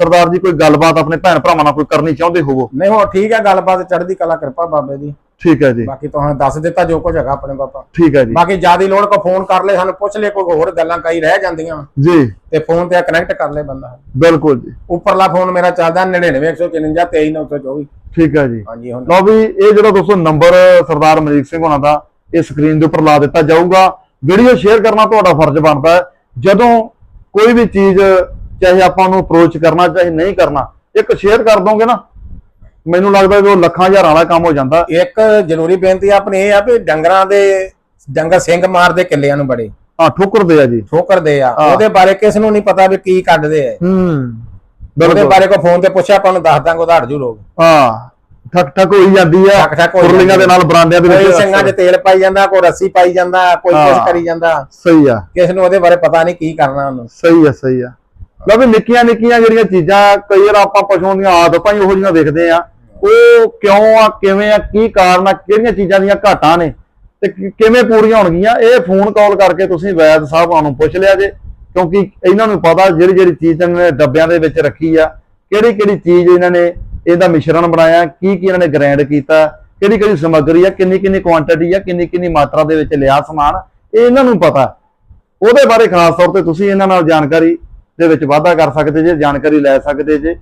ਸਰਦਾਰ ਜੀ ਕੋਈ ਗੱਲਬਾਤ ਆਪਣੇ ਭੈਣ ਭਰਾਵਾਂ ਨਾਲ ਕੋਈ ਕਰਨੀ ਚਾਹੁੰਦੇ ਹੋਵੋ? ਨਹੀਂ ਹੋ ਠੀਕ ਹੈ, ਗੱਲਬਾਤ ਚੜ੍ਹਦੀ ਕਲਾ ਕਿਰਪਾ ਬਾਬੇ ਦੀ। ਠੀਕ ਹੈ ਜੀ। ਬਾਕੀ ਤੁਹਾਨੂੰ ਦੱਸ ਦਿੱਤਾ ਜੋ ਕੁਝ ਹੈਗਾ ਆਪਣੇ ਪਾਪਾ। ਠੀਕ ਹੈ ਜੀ। ਬਾਕੀ ਜ਼ਿਆਦਾ ਲੋੜ ਕੋ ਫੋਨ ਕਰ ਲੈ ਸਾਨੂੰ ਪੁੱਛ ਲੈ ਕੋਈ ਹੋਰ ਗੱਲਾਂ ਕਈ ਰਹਿ ਜਾਂਦੀਆਂ। ਜੀ। ਤੇ ਫੋਨ ਤੇ ਕਨੈਕਟ ਕਰ ਲੈ ਬੰਦਾ। ਬਿਲਕੁਲ ਜੀ। ਉੱਪਰਲਾ ਫੋਨ ਮੇਰਾ ਚੱਲਦਾ 99154 23924 ਠੀਕ ਹੈ ਜੀ। ਹਾਂਜੀ ਹੁਣ। ਲਓ ਵੀ ਇਹ ਜਿਹੜਾ ਦੋਸਤੋ ਨੰਬਰ ਸਰਦਾਰ ਮਰੀਕ ਸਿੰਘ ਹੋਣਾ ਦਾ ਇਹ ਸਕਰੀਨ ਦੇ ਉੱਪਰ ਲਾ ਦਿੱਤਾ ਜਾਊਗਾ। ਵੀਡੀਓ ਸ਼ੇਅਰ ਕਰਨਾ ਤੁਹਾਡਾ ਫਰਜ਼ ਬਣਦਾ ਹੈ। ਜਦੋਂ ਕੋਈ ਵੀ ਚੀਜ਼ ਚਾਹੇ ਆਪਾਂ ਨੂੰ ਅਪਰੋਚ ਕਰਨਾ ਚਾਹੇ ਨਹੀਂ ਕਰਨਾ ਇੱਕ ਸ਼ੇਅਰ ਕਰ ਦੋਗੇ ਨਾ ਮੈਨੂੰ ਲੱਗਦਾ ਵੀ ਉਹ ਲੱਖਾਂ ਹਜ਼ਾਰਾਂ ਵਾਲਾ ਕੰਮ ਹੋ ਜਾਂਦਾ। ਇੱਕ ਜ਼ਰੂਰੀ ਬੇਨਤੀ ਆਪਣੀ ਇਹ ਆ ਵੀ ਡੰਗਰਾਂ ਦੇ ਡੰਗਰ ਸਿੰਘ ਮਾਰਦੇ ਕਿੱਲਿਆਂ ਨੂੰ ਬੜੇ। ਹਾਂ ਠੋਕਰਦੇ ਆ ਜੀ। ਠੋਕਰਦੇ ਆ। ਉਹਦੇ ਬਾਰੇ ਕਿਸ ਨੂੰ ਨਹੀਂ ਪਤਾ ਵੀ ਕੀ ਕੱਢਦੇ ਆ। ਹੂੰ ਉਹਦੇ ਬਾਰੇ ਕੋ ਫੋਨ ਤੇ ਪੁੱਛਿਆ ਆਪਾਂ ਨੂੰ ਦੱਸ ਦਾਂਗੇ ਉਧਾਰ ਜੂ ਲੋਕ। ਹਾਂ ਠੱਕ ਠੱਕ ਹੋਈ ਜਾਂਦੀ ਆ। ਠੱਕ ਠੱਕ ਹੋਈ ਕੁਰਲੀਆਂ ਦੇ ਨਾਲ ਬਰਾਂਡਿਆਂ ਦੇ ਕੋਈ ਵਿੱਚ ਸਿੰਘਾਂ 'ਚ ਤੇਲ ਪਾਈ ਜਾਂਦਾ ਕੋਈ ਰੱਸੀ ਪਾਈ ਜਾਂਦਾ ਕੋਈ। ਕੁਝ ਕਰੀ ਜਾਂਦਾ। ਸਹੀ ਆ। ਕਿਸ ਨੂੰ ਉਹਦੇ ਬਾਰੇ ਪਤਾ ਨਹੀਂ ਕੀ ਕਰਨਾ ਉਹਨੂੰ। ਸਹੀ ਆ ਸਹੀ ਆ। ਲਓ ਵੀ ਨਿੱਕੀਆਂ ਨਿੱਕੀਆਂ ਜਿਹੜੀਆਂ ਚੀਜ਼ਾਂ ਕਈ ਵਾਰ ਆਪਾਂ ਪਸ਼ੂਆਂ ਦੀਆਂ ਆਦਤਾਂ ਹੀ ਉਹੋ ਜਿਹੀਆਂ ਵੇਖਦੇ ਆ। ਉਹ ਕਿਉਂ ਆ, ਕਿਵੇਂ ਆ, ਕੀ ਕਾਰਨ ਆ, ਕਿਹੜੀਆਂ ਚੀਜ਼ਾਂ ਦੀਆਂ ਘਾਟਾਂ ਨੇ ਤੇ ਕਿਵੇਂ ਪੂਰੀਆਂ ਹੋਣਗੀਆਂ, ਇਹ ਫੋਨ ਕਾਲ ਕਰਕੇ ਤੁਸੀਂ ਵੈਦ ਸਾਹਿਬਾਂ ਨੂੰ ਪੁੱਛ ਲਿਆ ਜੇ, ਕਿਉਂਕਿ ਇਹਨਾਂ ਨੂੰ ਪਤਾ ਜਿਹੜੀ ਜਿਹੜੀ ਚੀਜ਼ ਇਹਨਾਂ ਨੇ ਡੱਬਿਆਂ ਦੇ ਵਿੱਚ ਰੱਖੀ ਆ, ਕਿਹੜੀ ਕਿਹੜੀ ਚੀਜ਼ ਇਹਨਾਂ ਨੇ ਇਹਦਾ ਮਿਸ਼ਰਣ ਬਣਾਇਆ ਕੀ ਕੀ ਇਹਨਾਂ ਨੇ ਗ੍ਰੈਂਡ ਕੀਤਾ ਕਿਹੜੀ ਕਿਹੜੀ ਸਮੱਗਰੀ ਆ ਕਿੰਨੀ ਕਿੰਨੀ ਕੁਆਂਟੀਟੀ ਆ ਕਿੰਨੀ ਕਿੰਨੀ ਮਾਤਰਾ ਦੇ ਵਿੱਚ ਲਿਆ ਸਮਾਨ, ਇਹ ਇਹਨਾਂ ਨੂੰ ਪਤਾ। ਉਹਦੇ ਬਾਰੇ ਖਾਸ ਤੌਰ ਤੇ ਤੁਸੀਂ ਇਹਨਾਂ ਨਾਲ ਜਾਣਕਾਰੀ ਦੇ ਵਿੱਚ ਵਾਧਾ ਕਰ ਸਕਦੇ ਜੇ, ਜਾਣਕਾਰੀ ਲੈ ਸਕਦੇ ਜੇ।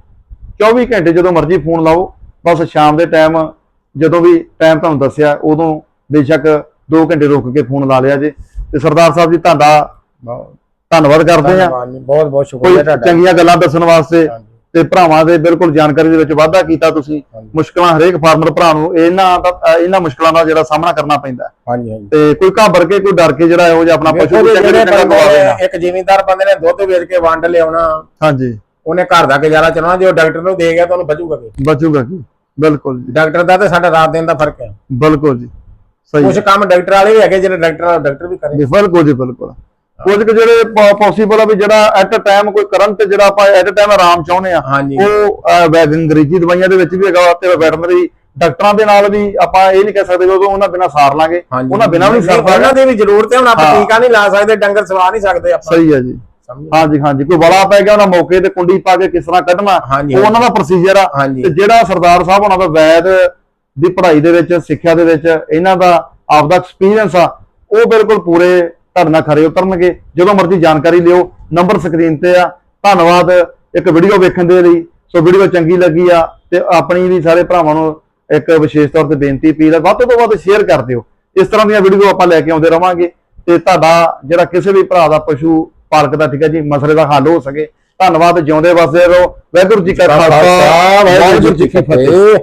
24 ਘੰਟੇ ਜਦੋਂ ਮਰਜ਼ੀ ਫੋਨ ਲਾਓ ਬਸ ਸ਼ਾਮ ਦੇ ਟਾਈਮ ਜਦੋਂ ਵੀ ਟਾਈਮ ਤੁਹਾਨੂੰ ਦੱਸਿਆ ਉਦੋਂ ਬੇਸ਼ੱਕ 2 ਘੰਟੇ ਰੁਕ ਕੇ ਫੋਨ ਲਾ ਲਿਆ ਜੇ। ਤੇ ਸਰਦਾਰ ਸਾਹਿਬ ਜੀ ਤੁਹਾਡਾ ਧੰਨਵਾਦ ਕਰਦੇ ਆ ਬਹੁਤ ਬਹੁਤ ਸ਼ੁਕਰੀਆ ਤੁਹਾਡਾ। ਚੰਗੀਆਂ ਗੱਲਾਂ ਦੱਸਣ ਵਾਸਤੇ। ਤੇ ਭਰਾਵਾਂ ਦੇ ਬਿਲਕੁਲ ਜਾਣਕਾਰੀ ਦੇ ਵਿੱਚ ਵਾਧਾ ਕੀਤਾ ਤੁਸੀਂ। ਮੁਸ਼ਕਲਾਂ ਹਰੇਕ ਫਾਰਮਰ ਭਰਾ ਨੂੰ ਇਹਨਾਂ ਦਾ ਇਹਨਾਂ ਮੁਸ਼ਕਲਾਂ ਦਾ ਜਿਹੜਾ ਸਾਹਮਣਾ ਕਰਨਾ ਪੈਂਦਾ ਹੈ। ਹਾਂਜੀ ਹਾਂਜੀ। ਤੇ ਕੋਈ ਘਾਬਰ ਕੇ ਕੋਈ ਡਰ ਕੇ ਜਿਹੜਾ ਇਹੋ ਜਿਹਾ ਆਪਣਾ ਪਸ਼ੂ ਚੰਗੇ ਚੰਗਾ ਨੇ, ਇੱਕ ਜ਼ਿਮੀਂਦਾਰ ਬੰਦੇ ਨੇ ਦੁੱਧ ਵੇਚ ਕੇ ਵੰਡ ਲਿਆਉਣਾ ਹਾਂਜੀ। ਉਹਨੇ ਘਰ ਦਾ ਗੁਜ਼ਾਰਾ ਚਲਾਉਣਾ ਜੇ ਉਹ ਡਾਕਟਰ ਨੂੰ ਦੇ ਗਿਆ ਤਾਂ ਉਹਨੂੰ ਬਚੂਗਾ ਕੀ? ਬਚੂਗਾ ਕੀ? ਬਿਲਕੁਲ ਜੀ। ਡਾਕਟਰ ਦਾ ਤੇ ਸਾਡਾ ਰਾਤ ਦਿਨ ਦਾ ਫ਼ਰਕ ਹੈ। ਬਿਲਕੁਲ ਜੀ। ਸਹੀ ਕੁਝ ਕੰਮ ਡਾਕਟਰ ਵਾਲੇ ਵੀ ਹੈਗੇ ਜਿਹੜੇ ਡਾਕਟਰ ਵਾਲਾ ਡਾਕਟਰ ਵੀ ਕਰੇ। ਬਿਲਕੁਲ ਜੀ ਬਿਲਕੁਲ। ਕੁਝ ਕੁ ਜਿਹੜੇ ਪੋਸੀਬਲ ਆ ਵੀ ਜਿਹੜਾ ਐਟ ਅ ਟਾਈਮ ਕੋਈ ਕਰੰਟ ਜਿਹੜਾ ਆਪਾਂ ਐਟ ਅ ਟਾਈਮ ਆਰਾਮ ਚਾਹੁੰਦੇ ਆ ਹਾਂਜੀ। ਉਹ ਵੈਦ ਅੰਗਰੇਜ਼ੀ ਦਵਾਈਆਂ ਦੇ ਵਿੱਚ ਵੀ ਹੈਗਾ ਤੇ ਵੈਟਰਨਰੀ ਡਾਕਟਰਾਂ ਦੇ ਨਾਲ ਵੀ ਆਪਾਂ ਇਹ ਨਹੀਂ ਕਹਿ ਸਕਦੇ ਉਦੋਂ ਉਹਨਾਂ ਬਿਨਾਂ ਸਾਰ ਲਾਂਗੇ। ਉਹਨਾਂ ਬਿਨਾਂ ਵੀ ਸਰਦਾ ਉਹਨਾਂ ਦੀ ਵੀ ਜ਼ਰੂਰਤ ਹੈ ਹੁਣ ਆਪਾਂ। ਟੀਕਾ ਨਹੀਂ ਲਾ ਸਕਦੇ ਡੰਗਰ ਸਵਾ ਨਹੀਂ ਸਕਦੇ ਆਪਾਂ। ਸਹੀ ਹੈ ਜੀ? ਹਾਂਜੀ ਹਾਂਜੀ ਕੋਈ ਵਲਾ ਪੈ ਗਿਆ ਉਹਨਾਂ ਮੌਕੇ ਤੇ ਕੁੰਡੀ ਪਾ ਕੇ ਕਿਸ ਤਰ੍ਹਾਂ ਕੱਢਣਾ ਉਹ ਉਹਨਾਂ ਦਾ ਪ੍ਰੋਸੀਜਰ ਆ। ਤੇ ਜਿਹੜਾ ਸਰਦਾਰ ਸਾਹਿਬ ਉਹਨਾਂ ਦਾ ਵੈਦ ਦੀ ਪੜ੍ਹਾਈ ਦੇ ਵਿੱਚ ਸਿੱਖਿਆ ਦੇ ਵਿੱਚ ਇਹਨਾਂ ਦਾ ਆਪਦਾ ਐਕਸਪੀਰੀਅੰਸ ਆ ਉਹ ਬਿਲਕੁਲ ਪੂਰੇ ਨਾਲ ਖਰੇ ਉਤਰਨਗੇ। ਜਦੋਂ ਮਰਜ਼ੀ ਜਾਣਕਾਰੀ ਲਿਓ ਨੰਬਰ ਸਕਰੀਨ ਤੇ ਆ। ਧੰਨਵਾਦ ਇੱਕ ਵੀਡੀਓ ਵੇਖਣ ਦੇ ਲਈ। ਸੋ ਵੀਡੀਓ ਚੰਗੀ ਲੱਗੀ ਆ ਤੇ ਆਪਣੀ ਵੀ ਸਾਰੇ ਭਰਾਵਾਂ ਨੂੰ ਇੱਕ ਵਿਸ਼ੇਸ਼ ਤੌਰ ਤੇ ਬੇਨਤੀ ਅਪੀਲ ਹੈ ਵੱਧ ਤੋਂ ਵੱਧ ਸ਼ੇਅਰ ਕਰ ਦਿਓ। ਇਸ ਤਰ੍ਹਾਂ ਦੀਆਂ ਵੀਡੀਓ ਆਪਾਂ ਲੈ ਕੇ ਆਉਂਦੇ ਰਵਾਂਗੇ। ਤੇ ਤੁਹਾਡਾ ਜਿਹੜਾ ਕਿਸੇ ਵੀ ਭਰਾ ਦਾ ਪਸ਼ੂ ਪਾਲਕ ਦਾ ਠੀਕ ਹੈ ਜੀ ਮਸਲੇ ਦਾ ਹੱਲ ਹੋ ਸਕੇ। ਧੰਨਵਾਦ ਜਿਉਂਦੇ ਵਸਦੇ ਰਹੋ। ਵਾਹਿਗੁਰੂ ਜੀ ਕਾ ਖਾਲਸਾ। ਵਾਹਿਗੁਰੂ ਜੀ ਕੀ ਫਤਿਹ।